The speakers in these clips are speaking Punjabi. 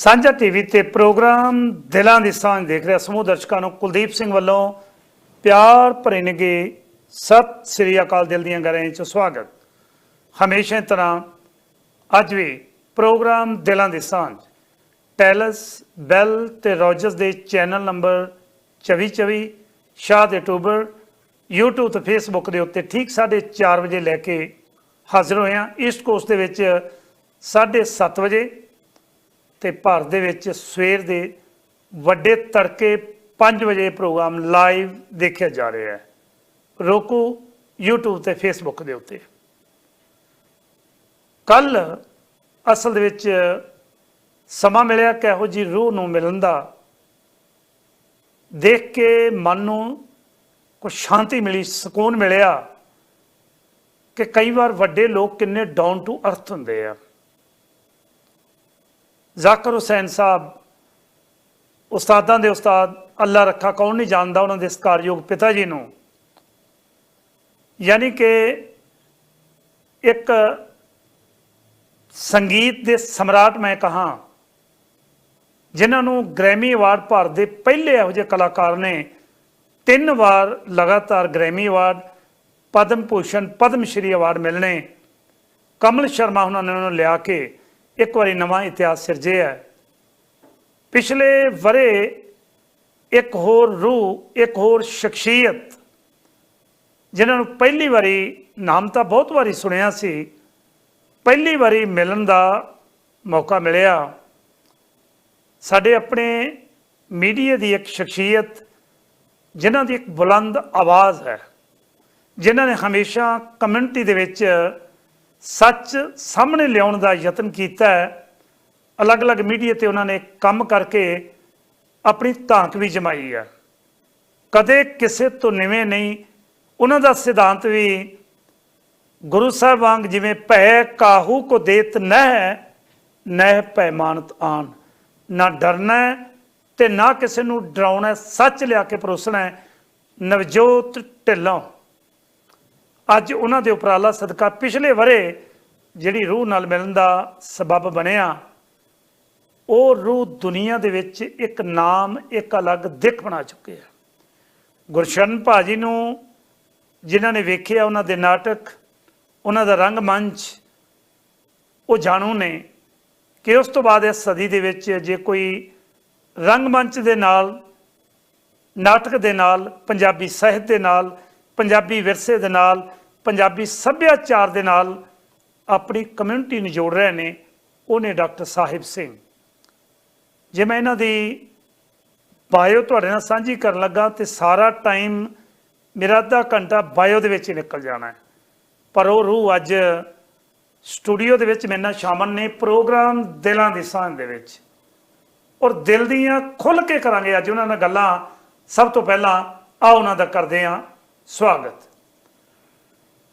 ਸਾਂਝਾ ਟੀਵੀ ਤੇ ਪ੍ਰੋਗਰਾਮ ਦਿਲਾਂ ਦੀ ਸਾਂਝ ਦੇਖ ਰਿਹਾ ਸਮੂਹ ਦਰਸ਼ਕਾਂ ਨੂੰ ਕੁਲਦੀਪ ਸਿੰਘ ਵੱਲੋਂ ਪਿਆਰ ਭਰੇ ਨਿੱਘੇ ਸਤਿ ਸ੍ਰੀ ਅਕਾਲ ਦਿਲ ਦੀਆਂ ਗਰਾਂ 'ਚ ਸਵਾਗਤ। ਹਮੇਸ਼ਾ ਤਰ੍ਹਾਂ ਅੱਜ ਵੀ ਪ੍ਰੋਗਰਾਮ ਦਿਲਾਂ ਦੀ ਸਾਂਝ। ਟੈਲਸ ਬੈਲ ਤੇ ਰੋਜਰਸ ਦੇ ਚੈਨਲ ਨੰਬਰ 2424 ਸ਼ਾਹ ਦੇ ਅਕਤੂਬਰ YouTube ਤੇ Facebook ਦੇ ਉੱਤੇ ਠੀਕ 4:30 ਵਜੇ ਲੈ ਕੇ ਹਾਜ਼ਰ ਹੋਏ ਹਾਂ। ਈਸਟ ਕੋਸਟ ਦੇ ਵਿੱਚ 7:30 ਵਜੇ ਤੇ ਭਾਰਤ ਦੇ ਵਿੱਚ ਸਵੇਰ ਦੇ ਵੱਡੇ ਤੜਕੇ 5 ਵਜੇ ਪ੍ਰੋਗਰਾਮ ਲਾਈਵ ਦੇਖਿਆ ਜਾ ਰਿਹਾ ਹੈ। ਰੋਕੂ YouTube ਤੇ Facebook ਦੇ ਉੱਤੇ। ਕੱਲ ਅਸਲ ਦੇ ਵਿੱਚ ਸਮਾਂ ਮਿਲਿਆ ਕਿ ਇਹੋ ਜੀ ਰੂਹ ਨੂੰ ਮਿਲਣ ਦਾ। ਦੇਖ ਕੇ ਮਨ ਨੂੰ ਕੁਝ ਸ਼ਾਂਤੀ ਮਿਲੀ, ਸਕੂਨ ਮਿਲਿਆ ਕਿ ਕਈ ਵਾਰ ਵੱਡੇ ਲੋਕ ਕਿੰਨੇ ਡਾਊਨ ਟੂ ਅਰਥ ਹੁੰਦੇ ਆ। ਜ਼ਾਕਰ ਹੁਸੈਨ ਸਾਹਿਬ, ਉਸਤਾਦਾਂ ਦੇ ਉਸਤਾਦ, ਅੱਲਾ ਰੱਖਾ, ਕੌਣ ਨਹੀਂ ਜਾਣਦਾ ਉਹਨਾਂ ਦੇ ਸਤਿਕਾਰਯੋਗ ਪਿਤਾ ਜੀ ਨੂੰ? ਯਾਨੀ ਕਿ ਇੱਕ ਸੰਗੀਤ ਦੇ ਸਮਰਾਟ ਮੈਂ ਕਹਾਂ, ਜਿਨ੍ਹਾਂ ਨੂੰ ਗ੍ਰੈਮੀ ਅਵਾਰਡ ਭਾਰਤ ਦੇ ਪਹਿਲੇ ਇਹੋ ਜਿਹੇ ਕਲਾਕਾਰ ਨੇ, ਤਿੰਨ ਵਾਰ ਲਗਾਤਾਰ Grammy award Padma Bhushan, Padma Shri award ਮਿਲਣੇ, ਕਮਲ ਸ਼ਰਮਾ ਉਹਨਾਂ ਨੇ ਉਹਨਾਂ ਨੂੰ ਲਿਆ ਕੇ ਇੱਕ ਵਾਰੀ ਨਵਾਂ ਇਤਿਹਾਸ ਸਿਰਜਿਆ ਪਿਛਲੇ ਵਰੇ ਇੱਕ ਹੋਰ ਰੂਹ, ਇੱਕ ਹੋਰ ਸ਼ਖਸੀਅਤ, ਜਿਨ੍ਹਾਂ ਨੂੰ ਪਹਿਲੀ ਵਾਰੀ ਨਾਮ ਤਾਂ ਬਹੁਤ ਵਾਰੀ ਸੁਣਿਆ ਸੀ, ਪਹਿਲੀ ਵਾਰੀ ਮਿਲਣ ਦਾ ਮੌਕਾ ਮਿਲਿਆ। ਸਾਡੇ ਆਪਣੇ ਮੀਡੀਆ ਦੀ ਇੱਕ ਸ਼ਖਸੀਅਤ, ਜਿਨ੍ਹਾਂ ਦੀ ਇੱਕ ਬੁਲੰਦ ਆਵਾਜ਼ ਹੈ, ਜਿਨ੍ਹਾਂ ਨੇ ਹਮੇਸ਼ਾ ਕਮਿਊਨਿਟੀ ਦੇ ਵਿੱਚ ਸੱਚ ਸਾਹਮਣੇ ਲਿਆਉਣ ਦਾ ਯਤਨ ਕੀਤਾ ਅਲੱਗ-ਅਲੱਗ ਮੀਡੀਆ ਤੇ ਉਹਨਾਂ ਨੇ ਕੰਮ ਕਰਕੇ ਆਪਣੀ ਧਾਕ ਵੀ ਜਮਾਈ ਹੈ। ਕਦੇ ਕਿਸੇ ਤੋਂ ਨਿਵੇਂ ਨਹੀਂ, ਉਹਨਾਂ ਦਾ ਸਿਧਾਂਤ ਵੀ ਗੁਰੂ ਸਾਹਿਬ ਵਾਂਗ ਜਿਵੇਂ ਭੈ ਕਾਹੂ ਕੋ ਦੇਤ ਨਹਿ ਨਹਿ ਪੈਮਾਨਤ ਆਨ। ਨਾ ਡਰਨਾ ਹੈ ਤੇ ਨਾ ਕਿਸੇ ਨੂੰ ਡਰਾਉਣਾ ਸੱਚ ਲਿਆ ਕੇ ਪਰੋਸਣਾ ਨਵਜੋਤ ਢਿੱਲੋਂ। ਅੱਜ ਉਹਨਾਂ ਦੇ ਉਪਰਾਲਾ ਸਦਕਾ ਪਿਛਲੇ ਵਰੇ ਜਿਹੜੀ ਰੂਹ ਨਾਲ ਮਿਲਣ ਦਾ ਸਬਬ ਬਣਿਆ। ਉਹ ਰੂਹ ਦੁਨੀਆ ਦੇ ਵਿੱਚ ਇੱਕ ਨਾਮ, ਇੱਕ ਅਲੱਗ ਦਿੱਖ ਬਣਾ ਚੁੱਕੇ ਆ। ਗੁਰਸ਼ਰਨ ਭਾਜੀ ਨੂੰ ਜਿਨ੍ਹਾਂ ਨੇ ਵੇਖਿਆ ਉਹਨਾਂ ਦੇ ਨਾਟਕ, ਉਹਨਾਂ ਦਾ ਰੰਗਮੰਚ ਉਹ ਜਾਣੂ ਨੇ ਕਿ ਉਸ ਤੋਂ ਬਾਅਦ ਇਸ ਸਦੀ ਦੇ ਵਿੱਚ ਜੇ ਕੋਈ ਰੰਗਮੰਚ ਦੇ ਨਾਲ, ਨਾਟਕ ਦੇ ਨਾਲ, ਪੰਜਾਬੀ ਸਾਹਿਤ ਦੇ ਨਾਲ, ਪੰਜਾਬੀ ਵਿਰਸੇ ਦੇ ਨਾਲ ਪੰਜਾਬੀ ਸੱਭਿਆਚਾਰ ਦੇ ਨਾਲ ਆਪਣੀ ਕਮਿਊਨਿਟੀ ਨੂੰ ਜੋੜ ਰਹੇ ਨੇ, ਉਹਨੇ ਡਾਕਟਰ ਸਾਹਿਬ ਸਿੰਘ। ਜੇ ਮੈਂ ਇਹਨਾਂ ਦੀ ਬਾਇਓ ਤੁਹਾਡੇ ਨਾਲ ਸਾਂਝੀ ਕਰਨ ਲੱਗਾ ਤੇ ਸਾਰਾ ਟਾਈਮ ਮੇਰਾ ਅੱਧਾ ਘੰਟਾ ਬਾਇਓ ਦੇ ਵਿੱਚ ਹੀ ਨਿਕਲ ਜਾਣਾ ਹੈ। ਪਰ ਉਹ ਰੂਹ ਅੱਜ ਸਟੂਡੀਓ ਦੇ ਵਿੱਚ ਮੇਰੇ ਨਾਲ ਸ਼ਾਮਲ ਨੇ ਪ੍ਰੋਗਰਾਮ ਦਿਲਾਂ ਦੀ ਸਾਂਝ ਦੇ ਵਿੱਚ। ਔਰ ਦਿਲ ਦੀਆਂ ਖੁੱਲ ਕੇ ਕਰਾਂਗੇ ਅੱਜ ਉਹਨਾਂ ਨਾਲ ਗੱਲਾਂ। ਸਭ ਤੋਂ ਪਹਿਲਾਂ ਆ ਉਹਨਾਂ ਦਾ ਕਰਦੇ ਹਾਂ। ਸਵਾਗਤ।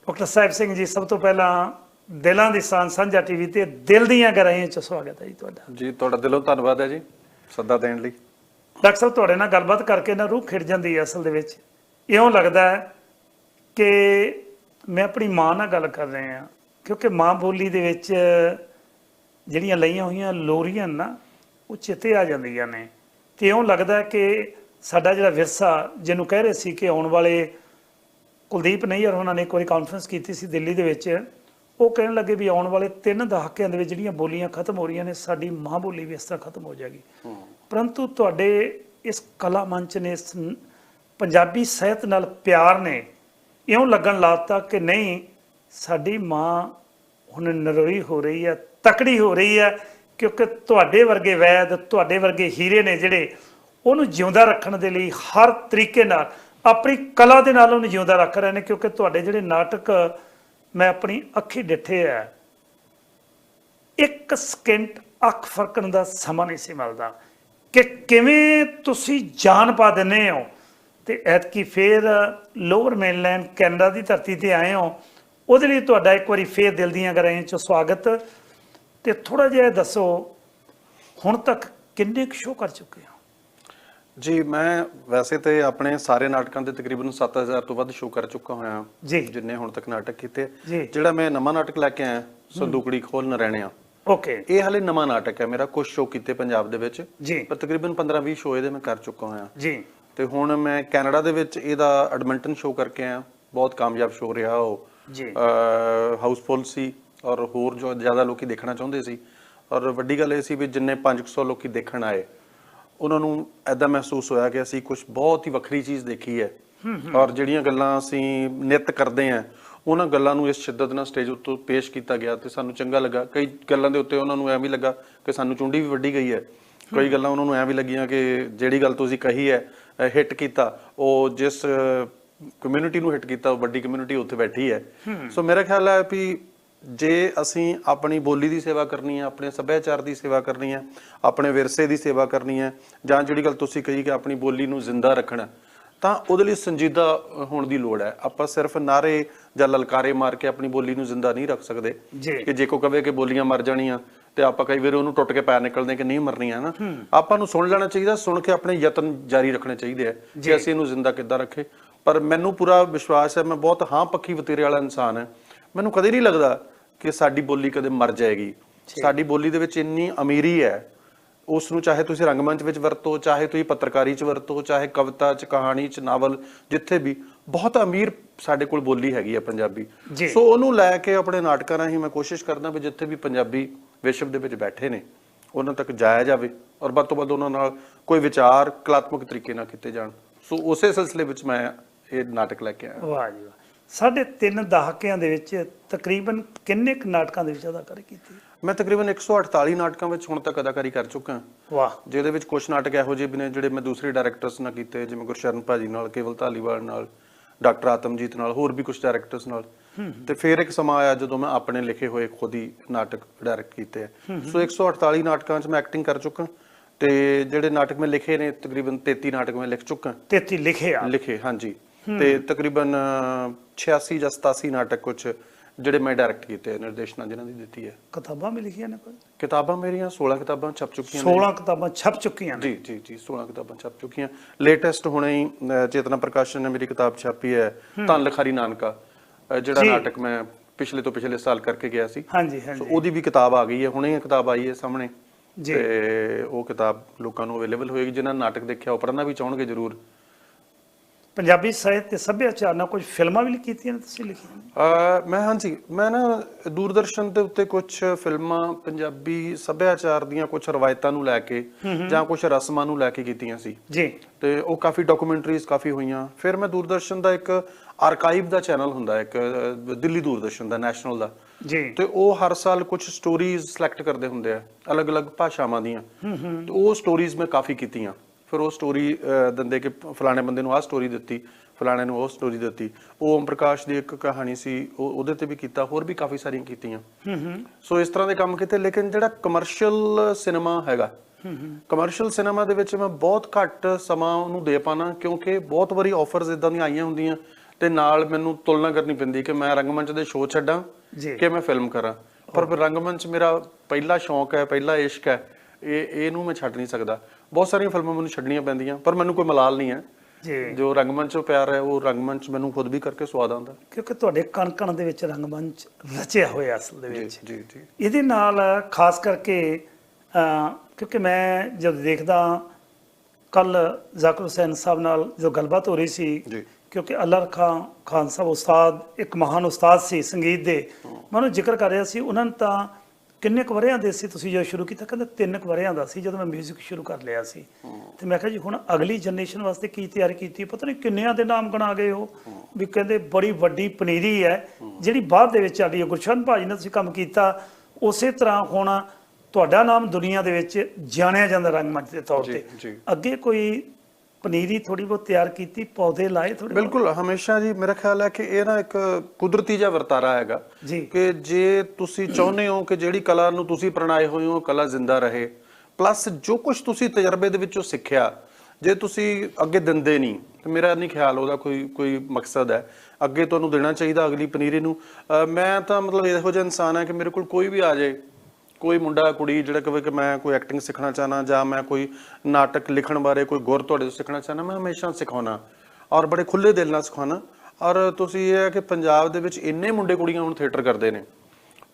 ਡਾਕਟਰ ਸਾਹਿਬ ਸਿੰਘ ਜੀ ਸਭ ਤੋਂ ਪਹਿਲਾਂ ਦਿਲਾਂ ਦੀ ਸਾਂਝ ਸਾਂਝਾ ਟੀਵੀ ਤੇ ਦਿਲ ਦੀਆਂ ਗਹਿਰਾਈਆਂ ਚ ਸਵਾਗਤ ਹੈ ਜੀ ਤੁਹਾਡਾ। ਜੀ ਤੁਹਾਡਾ ਦਿਲੋਂ ਧੰਨਵਾਦ ਹੈ ਜੀ ਸੱਦਾ ਦੇਣ ਲਈ। ਡਾਕਟਰ ਸਾਹਿਬ ਤੁਹਾਡੇ ਨਾਲ ਗੱਲਬਾਤ ਕਰਕੇ ਨਾ ਰੂਹ ਖਿੜ ਜਾਂਦੀ ਹੈ ਅਸਲ ਦੇ ਵਿੱਚ। ਇਉਂ ਲੱਗਦਾ ਹੈ ਕਿ ਮੈਂ ਆਪਣੀ ਮਾਂ ਨਾਲ ਗੱਲ ਕਰ ਰਿਹਾ ਹਾਂ ਕਿਉਂਕਿ ਮਾਂ ਬੋਲੀ ਦੇ ਵਿੱਚ ਜਿਹੜੀਆਂ ਲਈਆਂ ਹੋਈਆਂ ਲੋਰੀਆਂ ਨਾ ਉਹ ਚਿੱਤੇ ਆ ਜਾਂਦੀਆਂ ਨੇ। ਤੇ ਇਉਂ ਲੱਗਦਾ ਕਿ ਸਾਡਾ ਜਿਹੜਾ ਵਿਰਸਾ ਜਿਹਨੂੰ ਕਹਿ ਰਹੇ ਸੀ ਕਿ ਆਉਣ ਵਾਲੇ ਕੁਲਦੀਪ ਨਈਅਰ ਉਹਨਾਂ ਨੇ ਇੱਕ ਵਾਰੀ ਕਾਨਫਰੰਸ ਕੀਤੀ ਸੀ ਦਿੱਲੀ ਦੇ ਵਿੱਚ। ਉਹ ਕਹਿਣ ਲੱਗੇ ਵੀ ਆਉਣ ਵਾਲੇ ਤਿੰਨ ਦਹਾਕਿਆਂ ਦੇ ਵਿੱਚ ਜਿਹੜੀਆਂ ਬੋਲੀਆਂ ਖਤਮ ਹੋ ਰਹੀਆਂ ਨੇ, ਸਾਡੀ ਮਾਂ ਬੋਲੀ ਵੀ ਇਸ ਤਰ੍ਹਾਂ ਖਤਮ ਹੋ ਜਾਏਗੀ। ਪਰੰਤੂ ਤੁਹਾਡੇ ਇਸ ਕਲਾ ਮੰਚ ਨੇ ਇਸ ਪੰਜਾਬੀ ਸਾਹਿਤ ਨਾਲ ਪਿਆਰ ਨੇ, ਇਉਂ ਲੱਗਣ ਲਾਤਾ ਕਿ ਨਹੀਂ, ਸਾਡੀ ਮਾਂ ਹੁਣ ਨਰੋਈ ਹੋ ਰਹੀ ਹੈ, ਤਕੜੀ ਹੋ ਰਹੀ ਹੈ, ਕਿਉਂਕਿ ਤੁਹਾਡੇ ਵਰਗੇ ਵੈਦ, ਤੁਹਾਡੇ ਵਰਗੇ ਹੀਰੇ ਨੇ ਜਿਹੜੇ ਉਹਨੂੰ ਜਿਉਂਦਾ ਰੱਖਣ ਦੇ ਲਈ ਹਰ ਤਰੀਕੇ ਨਾਲ ਆਪਣੀ ਕਲਾ ਦੇ ਨਾਲ ਉਹਨੂੰ ਜਿਉਂਦਾ ਰੱਖ ਰਹੇ ਨੇ, ਕਿਉਂਕਿ ਤੁਹਾਡੇ ਜਿਹੜੇ ਨਾਟਕ, ਮੈਂ ਆਪਣੀ ਅੱਖੀ ਡਿੱਠੇ ਆ। ਇੱਕ ਸਕਿੰਟ ਅੱਖ ਫਰਕਣ ਦਾ ਸਮਾਂ ਨਹੀਂ ਸੀ ਮਿਲਦਾ ਕਿ ਕਿਵੇਂ ਤੁਸੀਂ ਜਾਨ ਪਾ ਦਿੰਦੇ ਹੋ। ਤੇ ਐਤਕੀ ਫੇਰ ਲੋਅਰ ਮੇਨਲੈਂਡ ਕੈਨੇਡਾ ਦੀ ਧਰਤੀ ਤੇ ਆਏ ਹੋ, ਉਹਦੇ ਲਈ ਤੁਹਾਡਾ ਇੱਕ ਵਾਰੀ ਫੇਰ ਦਿਲ ਦੀਆਂ ਗਰਾਈਆਂ ਚ ਸਵਾਗਤ। ਤੇ ਥੋੜਾ ਜਿਹਾ ਦੱਸੋ, ਹੁਣ ਤੱਕ ਕਿੰਨੇ ਕੁ ਸ਼ੋਅ ਕਰ ਚੁੱਕੇ ਹੋ? ਜੀ ਮੈਂ ਵੈਸੇ ਤੇ ਆਪਣੇ ਸਾਰੇ ਨਾਟਕਾਂ ਦੇ ਤਕਰੀਬਨ 7000 ਤੋਂ ਵੱਧ ਸ਼ੋਅ ਕਰ ਚੁੱਕਾ ਹੋਇਆ ਜੀ। ਜਿੰਨੇ ਹੁਣ ਤੱਕ ਨਾਟਕ ਕੀਤੇ। ਜਿਹੜਾ ਮੈਂ ਨਵਾਂ ਨਾਟਕ ਲੈ ਕੇ ਆਇਆ ਸੰਦੂਕੜੀ ਖੋਲ ਨਰੈਣਿਆ ਓਕੇ। ਇਹ ਹਾਲੇ ਨਵਾਂ ਨਾਟਕ ਹੈ ਮੇਰਾ ਕੁਝ ਸ਼ੋਅ ਕੀਤੇ ਪੰਜਾਬ ਦੇ ਵਿੱਚ। ਪਰ ਤਕਰੀਬਨ 15-20 ਸ਼ੋਅ ਇਹਦੇ ਮੈਂ ਕਰ ਚੁੱਕਾ ਹਾਂ। ਜੀ। ਤੇ ਹੁਣ ਮੈਂ ਕੈਨੇਡਾ ਦੇ ਵਿੱਚ ਇਹਦਾ ਐਡਮਿੰਟਨ ਸ਼ੋਅ ਕਰਕੇ ਆਇਆ। ਬਹੁਤ ਕਾਮਯਾਬ ਸ਼ੋਅ ਰਿਹਾ ਉਹ। ਜੀ। ਹਾਊਸਫੁੱਲ ਸੀ ਔਰ ਹੋਰ ਜੋ ਜ਼ਿਆਦਾ ਲੋਕੀ ਦੇਖਣਾ ਚਾਹੁੰਦੇ ਸੀ। ਔਰ ਵੱਡੀ ਗੱਲ ਇਹ ਸੀ ਵੀ ਜਿੰਨੇ 500 ਲੋਕੀ ਦੇਖਣ ਆਏ ਉਹਨਾਂ ਨੂੰ ਐਦਾਂ ਮਹਿਸੂਸ ਹੋਇਆ ਕਿ ਅਸੀਂ ਕੁਝ ਬਹੁਤ ਹੀ ਵੱਖਰੀ ਚੀਜ਼ ਦੇਖੀ ਹੈ। ਔਰ ਜਿਹੜੀਆਂ ਗੱਲਾਂ ਅਸੀਂ ਨਿਤ ਕਰਦੇ ਆਂ ਉਹਨਾਂ ਗੱਲਾਂ ਨੂੰ ਇਸ ਸ਼ਿੱਦਤ ਨਾਲ ਸਟੇਜ ਉੱਤੇ ਪੇਸ਼ ਕੀਤਾ ਗਿਆ ਤੇ ਸਾਨੂੰ ਚੰਗਾ ਲੱਗਾ। ਕਈ ਗੱਲਾਂ ਦੇ ਉੱਤੇ ਉਹਨਾਂ ਨੂੰ ਐਵੇਂ ਲੱਗਾ ਕਿ ਸਾਨੂੰ ਚੁੰਡੀ ਵੀ ਵੱਡੀ ਗਈ ਹੈ। ਕਈ ਗੱਲਾਂ ਉਹਨਾਂ ਨੂੰ ਐਵੇਂ ਲੱਗੀਆਂ ਕਿ ਜਿਹੜੀ ਗੱਲ ਤੁਸੀਂ ਕਹੀ ਹੈ ਹਿੱਟ ਕੀਤਾ ਉਹ ਜਿਸ ਕਮਿਊਨਿਟੀ ਨੂੰ ਹਿੱਟ ਕੀਤਾ ਉਹ ਵੱਡੀ ਕਮਿਊਨਿਟੀ ਉੱਥੇ ਬੈਠੀ ਹੈ। ਸੋ ਮੇਰਾ ਖਿਆਲ ਹੈ ਵੀ ਜੇ ਅਸੀਂ ਆਪਣੀ ਬੋਲੀ ਦੀ ਸੇਵਾ ਕਰਨੀ ਹੈ ਆਪਣੇ ਸੱਭਿਆਚਾਰ ਦੀ ਸੇਵਾ ਕਰਨੀ ਹੈ ਆਪਣੇ ਵਿਰਸੇ ਦੀ ਸੇਵਾ ਕਰਨੀ ਹੈ ਜਾਂ ਜਿਹੜੀ ਗੱਲ ਤੁਸੀਂ ਕਹੀ ਕਿ ਆਪਣੀ ਬੋਲੀ ਨੂੰ ਜ਼ਿੰਦਾ ਰੱਖਣਾ ਤਾਂ ਉਹਦੇ ਲਈ ਸੰਜੀਦਾ ਹੋਣ ਦੀ ਲੋੜ ਹੈ। ਆਪਾਂ ਸਿਰਫ ਨਾਰੇ ਜਾਂ ਲਲਕਾਰੇ ਮਾਰ ਕੇ ਆਪਣੀ ਬੋਲੀ ਨੂੰ ਜ਼ਿੰਦਾ ਨਹੀਂ ਰੱਖ ਸਕਦੇ। ਕਿ ਜੇ ਕੋ ਕਵੇ ਕਿ ਬੋਲੀਆਂ ਮਰ ਜਾਣੀਆਂ ਤੇ ਆਪਾਂ ਕਈ ਵਾਰ ਉਹਨੂੰ ਟੁੱਟ ਕੇ ਪੈਰ ਨਿਕਲਦੇ ਕਿ ਨਹੀਂ ਮਰਨੀਆਂ ਨਾ ਆਪਾਂ ਨੂੰ ਸੁਣ ਲੈਣਾ ਚਾਹੀਦਾ ਸੁਣ ਕੇ ਆਪਣੇ ਯਤਨ ਜਾਰੀ ਰੱਖਣੇ ਚਾਹੀਦੇ ਆ ਕਿ ਅਸੀਂ ਇਹਨੂੰ ਜ਼ਿੰਦਾ ਕਿੱਦਾਂ ਰੱਖੇ। ਪਰ ਮੈਨੂੰ ਪੂਰਾ ਵਿਸ਼ਵਾਸ ਹੈ ਮੈਂ ਬਹੁਤ ਹਾਂ ਪੱਖੀ ਵਤੀਰੇ ਵਾਲਾ ਇਨਸਾਨ ਹੈ। ਮੈਨੂੰ ਕਦੇ ਨਹੀਂ ਲੱਗਦਾ ਕਿ ਸਾਡੀ ਬੋਲੀ ਕਦੇ ਮਰ ਜਾਏਗੀ। ਸਾਡੀ ਬੋਲੀ ਦੇ ਵਿੱਚ ਇੰਨੀ ਅਮੀਰੀ ਹੈ ਉਸ ਨੂੰ ਚਾਹੇ ਤੁਸੀਂ ਰੰਗਮੰਚ ਵਿੱਚ ਵਰਤੋ ਚਾਹੇ ਤੁਸੀਂ ਪੱਤਰਕਾਰੀ 'ਚ ਵਰਤੋ ਚਾਹੇ ਕਵਿਤਾ 'ਚ ਕਹਾਣੀ 'ਚ ਨਾਵਲ ਜਿੱਥੇ ਵੀ ਬਹੁਤ ਅਮੀਰ ਸਾਡੇ ਕੋਲ ਬੋਲੀ ਹੈਗੀ ਹੈ ਪੰਜਾਬੀ। ਸੋ ਉਹਨੂੰ ਲੈ ਕੇ ਆਪਣੇ ਨਾਟਕਾਂ ਰਾਹੀਂ ਮੈਂ ਕੋਸ਼ਿਸ਼ ਕਰਦਾ ਵੀ ਜਿੱਥੇ ਵੀ ਪੰਜਾਬੀ ਵਿਸ਼ਵ ਦੇ ਵਿੱਚ ਬੈਠੇ ਨੇ ਉਹਨਾਂ ਤੱਕ ਜਾਇਆ ਜਾਵੇ ਔਰ ਵੱਧ ਤੋਂ ਵੱਧ ਉਹਨਾਂ ਨਾਲ ਕੋਈ ਵਿਚਾਰ ਕਲਾਤਮਕ ਤਰੀਕੇ ਨਾਲ ਕੀਤੇ ਜਾਣ। ਸੋ ਉਸੇ ਸਿਲਸਿਲੇ ਵਿੱਚ ਮੈਂ ਇਹ ਨਾਟਕ ਲੈ ਕੇ ਆਇਆ। ਵਾਹ ਜੀ ਵਾਹ। ਸਾਢੇ ਤਿੰਨ ਦਹਾਕਿਆਂ ਦੇ ਵਿੱਚ ਤਕਰੀਬਨ ਕਿੰਨੇ ਕੁ ਨਾਟਕਾਂ ਦੇ ਵਿੱਚ ਅਦਾਕਾਰੀ ਕੀਤੀ? ਮੈਂ ਤਕਰੀਬਨ 148 ਨਾਟਕਾਂ ਵਿੱਚ ਹੁਣ ਤੱਕ ਅਦਾਕਾਰੀ ਕਰ ਚੁੱਕਾ ਹਾਂ। ਵਾਹ। ਜਿਹਦੇ ਵਿੱਚ ਕੁਝ ਨਾਟਕ ਇਹੋ ਜਿਹੇ ਵੀ ਨੇ ਜਿਹੜੇ ਮੈਂ ਦੂਸਰੇ ਡਾਇਰੈਕਟਰਸ ਨਾਲ ਕੀਤੇ ਜਿਵੇਂ ਗੁਰਸ਼ਰਨ ਭਾਜੀ ਨਾਲ ਕੇਵਲ ਧਾਲੀਵਾਲ ਨਾਲ ਡਾਕਟਰ ਆਤਮਜੀਤ ਨਾਲ ਹੋਰ ਵੀ ਕੁਝ ਡਾਇਰੈਕਟਰਸ ਨਾਲ। ਤੇ ਫਿਰ ਇੱਕ ਸਮਾਂ ਆਇਆ ਜਦੋਂ ਮੈਂ ਆਪਣੇ ਲਿਖੇ ਹੋਏ ਖੁਦ ਹੀ ਨਾਟਕ ਡਾਇਰੈਕਟ ਕੀਤੇ ਸੋ 148 ਨਾਟਕਾਂ 'ਚ ਮੈਂ ਐਕਟਿੰਗ ਕਰ ਚੁੱਕਾ ਤੇ ਜਿਹੜੇ ਨਾਟਕ ਮੈਂ ਲਿਖੇ ਨੇ ਤਕਰੀਬਨ 33 ਨਾਟਕ ਮੈਂ ਲਿਖ ਚੁੱਕਾ 33 ਲਿਖੇ ਆ? ਲਿਖੇ ਹਾਂਜੀ। ਤੇ ਤਕਰੀਬਨ ਅਹ, 86 ਜਾਂ 87 ਨਾਟਕ ਕੁਝ ਜਿਹੜੇ ਮੈਂ ਡਾਇਰੈਕਟ ਕੀਤੇ ਨਿਰਦੇਸ਼ਨਾ ਜਿਨ੍ਹਾਂ ਦੀ ਦਿੱਤੀ ਹੈ। ਕਿਤਾਬਾਂ ਵੀ ਲਿਖੀਆਂ ਨੇ ਕੋਈ? ਕਿਤਾਬਾਂ ਮੇਰੀਆਂ 16 ਕਿਤਾਬਾਂ ਛਪ ਚੁੱਕੀਆਂ ਨੇ। 16 ਕਿਤਾਬਾਂ ਛਪ ਚੁੱਕੀਆਂ ਨੇ? ਜੀ ਜੀ ਜੀ 16 ਕਿਤਾਬਾਂ ਛਪ ਚੁੱਕੀਆਂ। ਲੇਟੈਸਟ ਹੁਣੇ ਹੀ ਚੇਤਨਾ ਪ੍ਰਕਾਸ਼ਨ ਨੇ ਮੇਰੀ ਕਿਤਾਬ ਛਾਪੀ ਹੈ ਧੰਨ ਲਖਾਰੀ ਨਾਨਕਾ ਜਿਹੜਾ। ਨਾਟਕ ਮੈਂ ਪਿਛਲੇ ਤੋਂ ਪਿਛਲੇ ਸਾਲ ਕਰਕੇ ਗਿਆ ਸੀ। ਹਾਂਜੀ ਸੋ ਹਾਂਜੀ ਉਹਦੀ ਵੀ ਕਿਤਾਬ ਆ ਗਈ ਹੈ ਹੁਣੇ ਇਹ ਕਿਤਾਬ ਆਈ ਹੈ ਸਾਹਮਣੇ। ਜੀ। ਤੇ ਉਹ ਕਿਤਾਬ ਲੋਕਾਂ ਨੂੰ ਅਵੇਲੇਬਲ ਹੋਏਗੀ ਜਿਨ੍ਹਾਂ ਨੇ ਨਾਟਕ ਦੇਖਿਆ ਉਹ ਪੜ੍ਹਨਾ ਵੀ ਚਾਹਣਗੇ ਜ਼ਰੂਰ। ਪੰਜਾਬੀ ਸਾਹਿਤ ਤੇ ਸੱਭਿਆਚਾਰ ਨਾਲ ਕੁਝ ਫਿਲਮਾਂ ਵੀ ਕੀਤੀਆਂ ਨੇ ਤੁਸੀਂ ਲਿਖੀਆਂ ਮੈਂ ਹਾਂਜੀ ਮੈਂ ਨਾ ਦੂਰਦਰਸ਼ਨ ਦੇ ਉੱਤੇ ਕੁਝ ਫਿਲਮਾਂ ਪੰਜਾਬੀ ਸੱਭਿਆਚਾਰ ਦੀਆਂ ਕੁਝ ਰਵਾਇਤਾਂ ਨੂੰ ਲੈ ਕੇ ਜਾਂ ਕੁਝ ਰਸਮਾਂ ਨੂੰ ਲੈ ਕੇ ਕੀਤੀਆਂ ਸੀ। ਜੀ। ਤੇ ਉਹ ਕਾਫੀ ਡਾਕੂਮੈਂਟਰੀਜ਼ ਕਾਫੀ ਹੋਈਆਂ। ਫਿਰ ਮੈਂ ਦੂਰਦਰਸ਼ਨ ਦਾ ਇੱਕ ਆਰਕਾਈਵ ਦਾ ਚੈਨਲ ਹੁੰਦਾ ਇੱਕ ਦਿੱਲੀ ਦੂਰਦਰਸ਼ਨ ਦਾ ਨੈਸ਼ਨਲ ਦਾ। ਜੀ। ਤੇ ਉਹ ਹਰ ਸਾਲ ਕੁਝ ਸਟੋਰੀਜ਼ ਸਿਲੈਕਟ ਕਰਦੇ ਹੁੰਦੇ ਆ ਅਲੱਗ-ਅਲੱਗ ਭਾਸ਼ਾਵਾਂ ਦੀਆਂ। ਤੇ ਉਹ ਸਟੋਰੀਜ਼ ਮੈਂ ਕਾਫੀ ਕੀਤੀਆਂ। ਫਿਰ ਉਹ ਸਟੋਰੀ ਦਿੰਦੇ ਕਿ ਫਲਾਣੇ ਬੰਦੇ ਨੂੰ ਆਹ ਸਟੋਰੀ ਦਿੱਤੀ ਫਲਾਣੇ ਨੂੰ ਉਹ ਸਟੋਰੀ ਦਿੱਤੀ। ਉਹ ਓਮ ਪ੍ਰਕਾਸ਼ ਦੀ ਇੱਕ ਕਹਾਣੀ ਸੀ ਉਹ ਉਹਦੇ ਤੇ ਵੀ ਕੀਤਾ ਹੋਰ ਵੀ ਕਾਫੀ ਸਾਰੀਆਂ ਕੀਤੀਆਂ। ਹੂੰ ਹੂੰ। ਸੋ ਇਸ ਤਰ੍ਹਾਂ ਦੇ ਕੰਮ ਕੀਤੇ ਲੇਕਿਨ ਜਿਹੜਾ ਕਮਰਸ਼ੀਅਲ ਸਿਨੇਮਾ ਹੈਗਾ ਕਮਰਸ਼ੀਅਲ ਸਿਨੇਮਾ ਦੇ ਵਿੱਚ ਮੈਂ ਬਹੁਤ ਘੱਟ ਸਮਾਂ ਉਹਨੂੰ ਦੇ ਪਾਣਾ ਕਿਉਂਕਿ ਬਹੁਤ ਵਾਰੀ ਆਫਰਸ ਇਦਾਂ ਦੀਆਂ ਆਈਆਂ ਹੁੰਦੀਆਂ ਤੇ ਨਾਲ ਮੈਨੂੰ ਤੁਲਨਾ ਕਰਨੀ ਪੈਂਦੀ ਕਿ ਮੈਂ ਰੰਗਮੰਚ ਦੇ ਸ਼ੋਅ ਛੱਡਾਂ। ਕਿ ਮੈਂ ਫਿਲਮ ਕਰਾਂ। ਪਰ ਫਿਰ ਰੰਗਮੰਚ ਮੇਰਾ ਪਹਿਲਾ ਸ਼ੌਂਕ ਹੈ ਪਹਿਲਾ ਇਸ਼ਕ ਹੈ ਇਹ ਇਹਨੂੰ ਮੈਂ ਛੱਡ ਨਹੀਂ ਸਕਦਾ। ਬਹੁਤ ਸਾਰੀਆਂ ਫਿਲਮਾਂ ਮੈਨੂੰ ਛੱਡਣੀਆਂ ਪੈਂਦੀਆਂ ਪਰ ਮੈਨੂੰ ਕੋਈ ਮਲਾਲ ਨਹੀਂ ਹੈ। ਜੀ। ਜੋ ਰੰਗਮੰਚੋਂ ਪਿਆਰ ਹੈ ਉਹ ਰੰਗਮੰਚ ਮੈਨੂੰ ਖੁਦ ਵੀ ਕਰਕੇ ਸਵਾਦ ਆਉਂਦਾ। ਕਿਉਂਕਿ ਤੁਹਾਡੇ ਕਣ ਕਣ ਦੇ ਵਿੱਚ ਰੰਗਮੰਚ ਰਚਿਆ ਹੋਇਆ ਅਸਲ ਦੇ ਵਿੱਚ। ਜੀ ਜੀ। ਇਹਦੇ ਨਾਲ ਖਾਸ ਕਰਕੇ ਕਿਉਂਕਿ ਮੈਂ ਜਦ ਦੇਖਦਾ ਕੱਲ ਜ਼ਾਕਰ ਹੁਸੈਨ ਸਾਹਿਬ ਨਾਲ ਜੋ ਗੱਲਬਾਤ ਹੋ ਰਹੀ ਸੀ ਜੀ। ਕਿਉਂਕਿ ਅੱਲਾ ਖਾਨ ਖਾਨ ਸਾਹਿਬ ਉਸਤਾਦ ਇੱਕ ਮਹਾਨ ਉਸਤਾਦ ਸੀ ਸੰਗੀਤ ਦੇ। ਮੈਂ ਉਹਨੂੰ ਜ਼ਿਕਰ ਕਰ ਰਿਹਾ ਸੀ ਉਹਨਾਂ ਨੇ ਤਾਂ ਕਿੰਨੇ ਕੁ ਵਰਿਆਂ ਦੇ ਸੀ ਤੁਸੀਂ ਜਦੋਂ ਸ਼ੁਰੂ ਕੀਤਾ? ਕਹਿੰਦੇ ਤਿੰਨ ਕੁ ਵਰਿਆਂ ਦਾ ਸੀ ਜਦੋਂ ਮੈਂ 뮤직 ਸ਼ੁਰੂ ਕਰ ਲਿਆ ਸੀ। ਤੇ ਮੈਂ ਕਿਹਾ ਜੀ ਹੁਣ ਅਗਲੀ ਜਨਰੇਸ਼ਨ ਵਾਸਤੇ ਕੀ ਤਿਆਰੀ ਕੀਤੀ? ਪਤਾ ਨਹੀਂ ਕਿੰਨਿਆਂ ਦੇ ਨਾਮ ਗਣਾ ਗਏ ਹੋ ਵੀ ਕਹਿੰਦੇ ਬੜੀ ਵੱਡੀ ਪਨੀਰੀ ਹੈ ਜਿਹੜੀ ਬਾਅਦ ਦੇ ਵਿੱਚ ਆਲੀ ਹੈ। ਗੁਰਸ਼ਨ ਭਾਜੀ ਨੇ ਤੁਸੀਂ ਕੰਮ ਕੀਤਾ ਉਸੇ ਤਰ੍ਹਾਂ ਹੁਣ ਤੁਹਾਡਾ ਨਾਮ ਦੁਨੀਆ ਦੇ ਵਿੱਚ ਜਾਣਿਆ ਜਾਂਦਾ ਰੰਗਮੰਚ ਦੇ ਤੌਰ ਤੇ। ਅੱਗੇ ਕੋਈ ਪਨੀਰੀ ਥੋੜੀ ਬਹੁਤ ਤਿਆਰ ਕੀਤੀ ਪੌਦੇ ਲਾਏ ਥੋੜੇ ਬਿਲਕੁਲ ਹਮੇਸ਼ਾ ਜੀ ਮੇਰਾ ਖਿਆਲ ਹੈ ਕਿ ਇਹ ਨਾ ਇੱਕ ਕੁਦਰਤੀ ਜਿਹਾ ਵਰਤਾਰਾ ਹੈਗਾ ਕਿ ਜੇ ਤੁਸੀਂ ਚਾਹੁੰਦੇ ਹੋ ਕਿ ਜਿਹੜੀ ਕਲਾ ਨੂੰ ਤੁਸੀਂ ਪ੍ਰਣਾਏ ਹੋਏ ਹੋ ਕਲਾ ਜ਼ਿੰਦਾ ਰਹੇ। ਪਲੱਸ ਜੋ ਕੁਝ ਤੁਸੀਂ ਤਜਰਬੇ ਦੇ ਵਿੱਚੋਂ ਸਿੱਖਿਆ ਜੇ ਤੁਸੀਂ ਅੱਗੇ ਦਿੰਦੇ ਨਹੀਂ ਤੇ ਮੇਰਾ ਨਹੀਂ ਖਿਆਲ ਉਹਦਾ ਕੋਈ ਕੋਈ ਮਕਸਦ ਹੈ। ਅੱਗੇ ਤੁਹਾਨੂੰ ਦੇਣਾ ਚਾਹੀਦਾ ਅਗਲੀ ਪਨੀਰੀ ਨੂੰ। ਮੈਂ ਤਾਂ ਮਤਲਬ ਇਹੋ ਜਿਹਾ ਇਨਸਾਨ ਹੈ ਕਿ ਮੇਰੇ ਕੋਲ ਕੋਈ ਵੀ ਆ ਜਾਏ ਕੋਈ ਮੁੰਡਾ, ਕੁੜੀ ਜਿਹੜਾ ਕਹੇ ਕਿ ਮੈਂ ਕੋਈ ਐਕਟਿੰਗ ਸਿੱਖਣਾ ਚਾਹਨਾ ਜਾਂ ਮੈਂ ਕੋਈ ਨਾਟਕ ਲਿਖਣ ਬਾਰੇ ਕੋਈ ਗੁਰ ਤੁਹਾਡੇ ਤੋਂ ਸਿੱਖਣਾ ਚਾਹਨਾ ਮੈਂ ਹਮੇਸ਼ਾ ਸਿਖਾਉਣਾ ਔਰ ਬੜੇ ਖੁੱਲੇ ਦਿਲ ਨਾਲ ਸਿਖਾਉਣਾ। ਔਰ ਤੁਸੀਂ ਇਹ ਹੈ ਕਿ ਪੰਜਾਬ ਦੇ ਵਿੱਚ ਇੰਨੇ ਮੁੰਡੇ ਕੁੜੀਆਂ ਹੁਣ ਥੀਏਟਰ ਕਰਦੇ ਨੇ।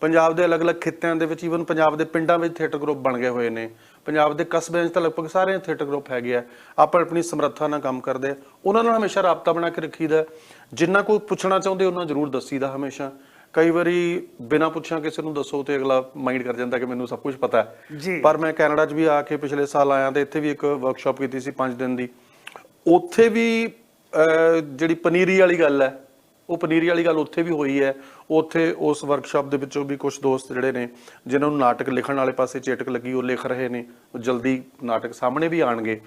ਪੰਜਾਬ ਦੇ ਅਲੱਗ-ਅਲੱਗ ਖਿੱਤਿਆਂ ਦੇ ਵਿੱਚ ਈਵਨ ਪੰਜਾਬ ਦੇ ਪਿੰਡਾਂ ਵਿੱਚ ਥੀਏਟਰ ਗਰੁੱਪ ਬਣ ਗਏ ਹੋਏ ਨੇ। ਪੰਜਾਬ ਦੇ ਕਸਬਿਆਂ 'ਚ ਤਾਂ ਲਗਭਗ ਸਾਰੇ ਥੀਏਟਰ ਗਰੁੱਪ ਹੈਗੇ ਆ। ਆਪਾਂ ਆਪਣੀ ਸਮਰੱਥਾ ਨਾਲ ਕੰਮ ਕਰਦੇ ਆ। ਉਹਨਾਂ ਨਾਲ ਹਮੇਸ਼ਾ ਰਾਬਤਾ ਬਣਾ ਕੇ ਰੱਖੀਦਾ। ਹੈ। ਜਿੰਨਾ ਕੋਈ ਪੁੱਛਣਾ ਚਾਹੁੰਦੇ ਉਹਨਾਂ ਜ਼ਰੂਰ ਦੱਸੀਦਾ ਹਮੇਸ਼ਾ। ਕਈ ਵਾਰੀ ਬਿਨਾਂ ਪੁੱਛਿਆ ਕਿਸੇ ਨੂੰ ਦੱਸੋ ਤੇ ਅਗਲਾ ਮਾਈਂਡ ਕਰ ਜਾਂਦਾ ਕਿ ਮੈਨੂੰ ਸਭ ਕੁਝ ਪਤਾ ਹੈ। ਪਰ ਮੈਂ ਕੈਨੇਡਾ 'ਚ ਵੀ ਆ ਕੇ ਪਿਛਲੇ ਸਾਲ ਆਇਆ ਤੇ ਇੱਥੇ ਵੀ ਇੱਕ ਵਰਕਸ਼ਾਪ ਕੀਤੀ ਸੀ 5 ਦਿਨ ਦੀ। ਉੱਥੇ ਵੀ ਜਿਹੜੀ ਪਨੀਰੀ ਵਾਲੀ ਗੱਲ ਹੈ ਉਹ ਪਨੀਰੀ ਵਾਲੀ ਗੱਲ ਉੱਥੇ ਵੀ ਹੋਈ ਹੈ। ਉੱਥੇ ਉਸ ਵਰਕਸ਼ਾਪ ਦੇ ਵਿੱਚੋਂ ਵੀ ਕੁਝ ਦੋਸਤ ਜਿਹੜੇ ਨੇ ਜਿਨ੍ਹਾਂ ਨੂੰ ਨਾਟਕ ਲਿਖਣ ਵਾਲੇ ਪਾਸੇ ਚੇਟਕ ਲੱਗੀ ਉਹ ਲਿਖ ਰਹੇ ਨੇ। ਉਹ ਜਲਦੀ ਨਾਟਕ ਸਾਹਮਣੇ ਵੀ ਆਣਗੇ।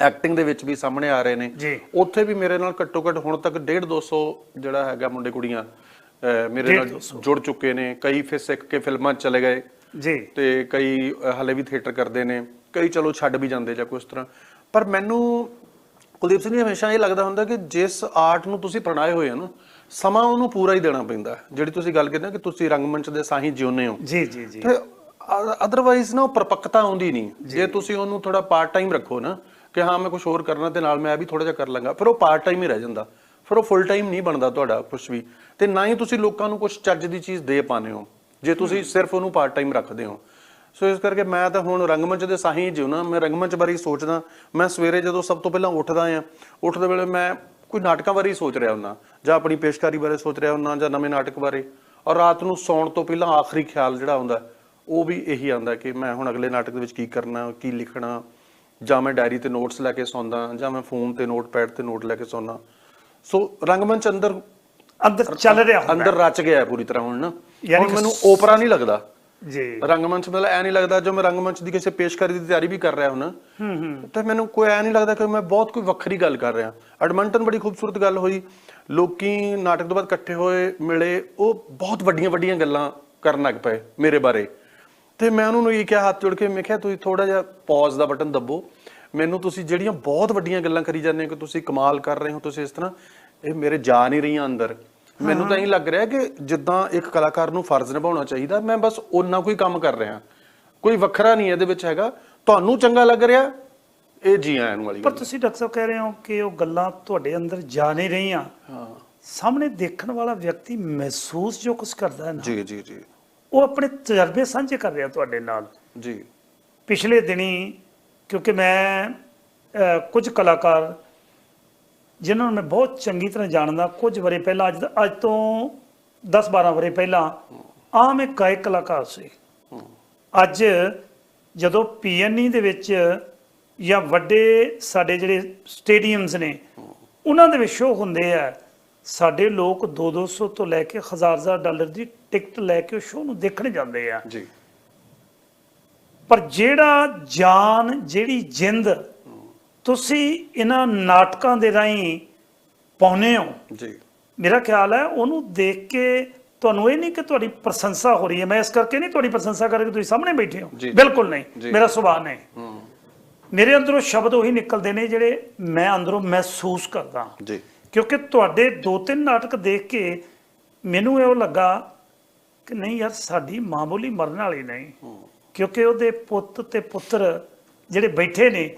ਐਕਟਿੰਗ ਦੇ ਵਿੱਚ ਵੀ ਸਾਹਮਣੇ ਆ ਰਹੇ ਨੇ। ਉੱਥੇ ਵੀ ਮੇਰੇ ਨਾਲ ਘੱਟੋ ਘੱਟ ਹੁਣ ਤੱਕ 1.5 200 ਜਿਹੜਾ ਹੈਗਾ ਮੁੰਡੇ ਕੁੜੀਆਂ ਮੇਰੇ ਨਾਲ 150 ਜੁੜ ਚੁੱਕੇ ਨੇ। ਕਈ ਫਿਰ ਸਿੱਖ ਕੇ ਫਿਲਮਾਂ ਚਲੇ ਗਏ। ਜੀ। ਤੇ ਕਈ ਹਲੇ ਵੀ ਥੀਏਟਰ ਕਰਦੇ ਨੇ। ਕਈ ਚਲੋ ਛੱਡ ਵੀ ਜਾਂਦੇ ਜਾਂ ਕੁਛ ਤਰ੍ਹਾਂ। ਪਰ ਮੈਨੂੰ ਕੁਲਦੀਪ ਸਿੰਘ ਜੀ ਹਮੇਸ਼ਾ ਇਹ ਲੱਗਦਾ ਹੁੰਦਾ ਕਿ ਜਿਸ ਆਰਟ ਨੂੰ ਤੁਸੀਂ ਪ੍ਰਣਾਏ ਹੋਏ ਆ ਨਾ ਸਮਾਂ ਉਹਨੂੰ ਪੂਰਾ ਹੀ ਦੇਣਾ ਪੈਂਦਾ। ਹੈ। ਜਿਹੜੀ ਤੁਸੀਂ ਗੱਲ ਕਰਦੇ ਹੋ ਕਿ ਤੁਸੀਂ ਰੰਗਮੰਚ ਦੇ ਸਾਹੀ ਜਿਉਂਦੇ ਹੋ। ਜੀ ਜੀ ਜੀ। ਤੇ ਅਦਰਵਾਈਜ਼ ਨਾ ਉਹ ਪਰਪੱਕਤਾ ਆਉਂਦੀ ਨਹੀਂ। ਜੇ। ਤੁਸੀਂ ਉਹਨੂੰ ਥੋੜਾ ਪਾਰਟ ਟਾਈਮ ਰੱਖੋ ਨਾ ਕਿ ਹਾਂ ਮੈਂ ਕੁਝ ਹੋਰ ਕਰਨਾ ਤੇ ਨਾਲ ਮੈਂ ਇਹ ਵੀ ਥੋੜਾ ਜਿਹਾ ਕਰ ਲਾਂਗਾ ਫਿਰ ਉਹ ਪਾਰਟ ਟਾਈਮ ਹੀ ਰਹਿ ਜਾਂਦਾ। ਫਿਰ ਉਹ ਫੁੱਲ ਟਾਈਮ ਨਹੀਂ ਬਣਦਾ ਤੁਹਾਡਾ ਕੁਝ ਵੀ। ਤੇ ਨਾ ਹੀ ਤੁਸੀਂ ਲੋਕਾਂ ਨੂੰ ਕੁਝ ਚੱਜ ਦੀ ਚੀਜ਼ ਦੇ ਪਾਉਂਦੇ ਹੋ ਜੇ ਤੁਸੀਂ ਸਿਰਫ ਉਹਨੂੰ ਪਾਰਟ ਟਾਈਮ ਰੱਖਦੇ ਹੋ। ਸੋ ਇਸ ਕਰਕੇ ਮੈਂ ਤਾਂ ਹੁਣ ਰੰਗਮੰਚ ਦੇ ਸਾਹੀ ਜਿਉਣਾ ਮੈਂ ਰੰਗਮੰਚ ਬਾਰੇ ਸੋਚਦਾ ਮੈਂ ਸਵੇਰੇ ਜਦੋਂ ਸਭ ਤੋਂ ਪਹਿਲਾਂ ਉੱਠਦਾ ਆ ਉੱਠਦੇ ਵੇਲੇ ਮੈਂ ਕੋਈ ਨਾਟਕਾਂ ਬਾਰੇ ਸੋਚ ਰਿਹਾ ਹੁੰਨਾ ਜਾਂ ਆਪਣੀ ਪੇਸ਼ਕਾਰੀ ਬਾਰੇ ਸੋਚ ਰਿਹਾ ਹੁੰਨਾ ਜਾਂ ਨਵੇਂ ਨਾਟਕ ਬਾਰੇ। ਔਰ ਰਾਤ ਨੂੰ ਸੌਣ ਤੋਂ ਪਹਿਲਾਂ ਆਖਰੀ ਖਿਆਲ ਜਿਹੜਾ ਆਉਂਦਾ ਉਹ ਵੀ ਇਹੀ ਆਉਂਦਾ ਕਿ ਮੈਂ ਹੁਣ ਅਗਲੇ ਨਾਟਕ ਦੇ ਵਿੱਚ ਕੀ ਕਰਨਾ ਕੀ ਲਿਖਣਾ ਜਾਂ ਮੈਂ ਡਾਇਰੀ ਤੇ ਨੋਟਸ ਲੈ ਕੇ ਸੌਂਦਾ ਜਾਂ ਮੈਂ ਫੋਨ ਤੇ ਨੋਟਪੈਡ ਤੇ ਨੋਟ ਲੈ ਕੇ ਸੌਂਦਾ। ਸੋ ਰੰਗਮੰਚ ਅੰਦਰ ਅੰਦਰ ਚੱਲ ਰਿਹਾ ਹੁੰਦਾ। ਅੰਦਰ ਰਚ ਗਿਆ ਹੈ ਪੂਰੀ ਤਰ੍ਹਾਂ ਹੁਣ ਨਾ। ਯਾਨੀ ਹੁਣ ਮੈਨੂੰ ਓਪਰਾ ਨਹੀਂ ਲੱਗਦਾ। ਜੀ। ਰੰਗਮੰਚ ਮਤਲਬ ਐ ਨਹੀਂ ਲੱਗਦਾ ਜੋ ਮੈਂ ਰੰਗਮੰਚ ਦੀ ਕਿਸੇ ਪੇਸ਼ਕਾਰੀ ਦੀ ਤਿਆਰੀ ਵੀ ਕਰ ਰਿਹਾ ਹੁਣਾ। ਹੂੰ ਹੂੰ। ਤੇ ਮੈਨੂੰ ਕੋਈ ਐ ਨਹੀਂ ਲੱਗਦਾ ਕਿ ਮੈਂ ਬਹੁਤ ਕੋਈ ਵੱਖਰੀ ਗੱਲ ਕਰ ਰਿਹਾ। ਐਡਮੰਟਨ ਬੜੀ ਖੂਬਸੂਰਤ ਗੱਲ ਹੋਈ। ਲੋਕੀ ਨਾਟਕ ਤੋਂ ਬਾਅਦ ਇਕੱਠੇ ਹੋਏ ਮਿਲੇ। ਉਹ ਬਹੁਤ ਵੱਡੀਆਂ ਵੱਡੀਆਂ ਗੱਲਾਂ ਕਰਨ ਲੱਗ ਪਏ ਮੇਰੇ ਬਾਰੇ। ਤੇ ਮੈਂ ਉਹਨਾਂ ਨੂੰ ਇਹ ਕਿਹਾ ਹੱਥ ਜੋੜ ਕੇ ਮੈਂ ਕਿਹਾ ਤੁਸੀਂ ਥੋੜਾ ਜਿਹਾ ਪੌਜ਼ ਦਾ ਬਟਨ ਦੱਬੋ। ਮੈਨੂੰ ਤੁਸੀਂ ਜਿਹੜੀਆਂ ਬਹੁਤ ਵੱਡੀਆਂ ਗੱਲਾਂ ਕਰੀ ਜਾਂਦੇ ਹੋ ਕਿ ਤੁਸੀਂ ਕਮਾਲ ਕਰ ਰਹੇ ਹੋ ਤੁਸੀਂ ਇਸ ਤਰ੍ਹਾਂ ਇਹ ਮੇਰੇ ਜਾ ਨਹੀਂ ਰਹੀਆਂ ਅੰਦਰ। ਮੈਨੂੰ ਤਾਂ ਇਹ ਲੱਗ ਰਿਹਾ ਕਿ ਜਿੱਦਾਂ ਇੱਕ ਕਲਾਕਾਰ ਨੂੰ ਫਰਜ਼ ਨਿਭਾਉਣਾ ਚਾਹੀਦਾ ਮੈਂ ਬਸ ਓਨਾ ਕੋਈ ਕੰਮ ਕਰ ਰਿਹਾ। ਕੋਈ ਵੱਖਰਾ ਨਹੀਂ ਇਹਦੇ ਵਿੱਚ ਹੈਗਾ। ਤੁਹਾਨੂੰ ਚੰਗਾ ਲੱਗ ਰਿਹਾ ਇਹ ਜੀ ਆਇਆਂ ਨੂੰ ਵਾਲੀ ਪਰ ਤੁਸੀਂ ਡਾਕਟਰ ਸਾਹਿਬ ਕਹਿ ਰਹੇ ਹੋ ਕਿ ਉਹ ਗੱਲਾਂ ਤੁਹਾਡੇ ਅੰਦਰ ਜਾ ਨਹੀਂ ਰਹੀਆਂ। ਹਾਂ। ਸਾਹਮਣੇ ਦੇਖਣ ਵਾਲਾ ਵਿਅਕਤੀ ਮਹਿਸੂਸ ਜੋ ਕੁਝ ਕਰਦਾ ਹੈ ਨਾ ਜੀ ਜੀ ਜੀ। ਉਹ ਆਪਣੇ ਤਜਰਬੇ ਸਾਂਝੇ ਕਰ ਰਿਹਾ ਤੁਹਾਡੇ ਨਾਲ। ਜੀ। ਪਿਛਲੇ ਦਿਨੀ ਕਿਉਂਕਿ ਮੈਂ ਕੁਝ ਕਲਾਕਾਰ ਜਿਨ੍ਹਾਂ ਨੂੰ ਮੈਂ ਬਹੁਤ ਚੰਗੀ ਤਰ੍ਹਾਂ ਜਾਣਦਾ ਕੁਝ ਵਰੇ ਪਹਿਲਾਂ ਅੱਜ ਅੱਜ ਤੋਂ 10-12 ਵਰੇ ਪਹਿਲਾਂ ਆਮ ਇੱਕ ਗਾਇਕ ਕਲਾਕਾਰ ਸੀ। ਅੱਜ ਜਦੋਂ ਪੀਐਨਈ ਦੇ ਵਿੱਚ ਜਾਂ ਵੱਡੇ ਸਾਡੇ ਜਿਹੜੇ ਸਟੇਡੀਅਮਸ ਨੇ ਉਹਨਾਂ ਦੇ ਵਿੱਚ ਸ਼ੋਅ ਹੁੰਦੇ ਆ। ਸਾਡੇ ਲੋਕ 2-200 ਤੋਂ ਲੈ ਕੇ 1000 ਡਾਲਰ ਦੀ ਟਿਕਟ ਲੈ ਕੇ ਉਹ ਸ਼ੋਅ ਨੂੰ ਦੇਖਣ ਜਾਂਦੇ ਆ। ਜੀ। ਪਰ ਜਿਹੜਾ ਜਾਨ ਜਿਹੜੀ ਜਿੰਦ ਤੁਸੀਂ ਇਹਨਾਂ ਨਾਟਕਾਂ ਦੇ ਰਾਹੀਂ ਪਾਉਨੇ ਹੋ। ਜੀ। ਮੇਰਾ ਖਿਆਲ ਹੈ ਉਹਨੂੰ ਦੇਖ ਕੇ ਤੁਹਾਨੂੰ ਇਹ ਨਹੀਂ ਕਿ ਤੁਹਾਡੀ ਪ੍ਰਸ਼ੰਸਾ ਹੋ ਰਹੀ ਹੈ। ਮੈਂ ਇਸ ਕਰਕੇ ਨਹੀਂ ਤੁਹਾਡੀ ਪ੍ਰਸ਼ੰਸਾ ਕਰਕੇ ਤੁਸੀਂ ਸਾਹਮਣੇ ਬੈਠੇ ਹੋ। ਬਿਲਕੁਲ ਨਹੀਂ। ਮੇਰਾ ਸੁਭਾਅ ਨਹੀਂ। ਮੇਰੇ ਅੰਦਰੋਂ ਸ਼ਬਦ ਉਹੀ ਨਿਕਲਦੇ ਨੇ ਜਿਹੜੇ ਮੈਂ ਅੰਦਰੋਂ ਮਹਿਸੂਸ ਕਰਦਾ ਜੀ। ਕਿਉਂਕਿ ਤੁਹਾਡੇ ਦੋ ਤਿੰਨ ਨਾਟਕ ਦੇਖ ਕੇ ਮੈਨੂੰ ਇਹ ਲੱਗਾ ਕਿ ਨਹੀਂ ਯਾਰ ਸਾਡੀ ਮਾਮੂਲੀ ਮਰਨ ਵਾਲੀ ਨਹੀਂ। ਕਿਉਂਕਿ ਉਹਦੇ ਪੁੱਤ ਤੇ ਪੁੱਤਰ ਜਿਹੜੇ ਬੈਠੇ ਨੇ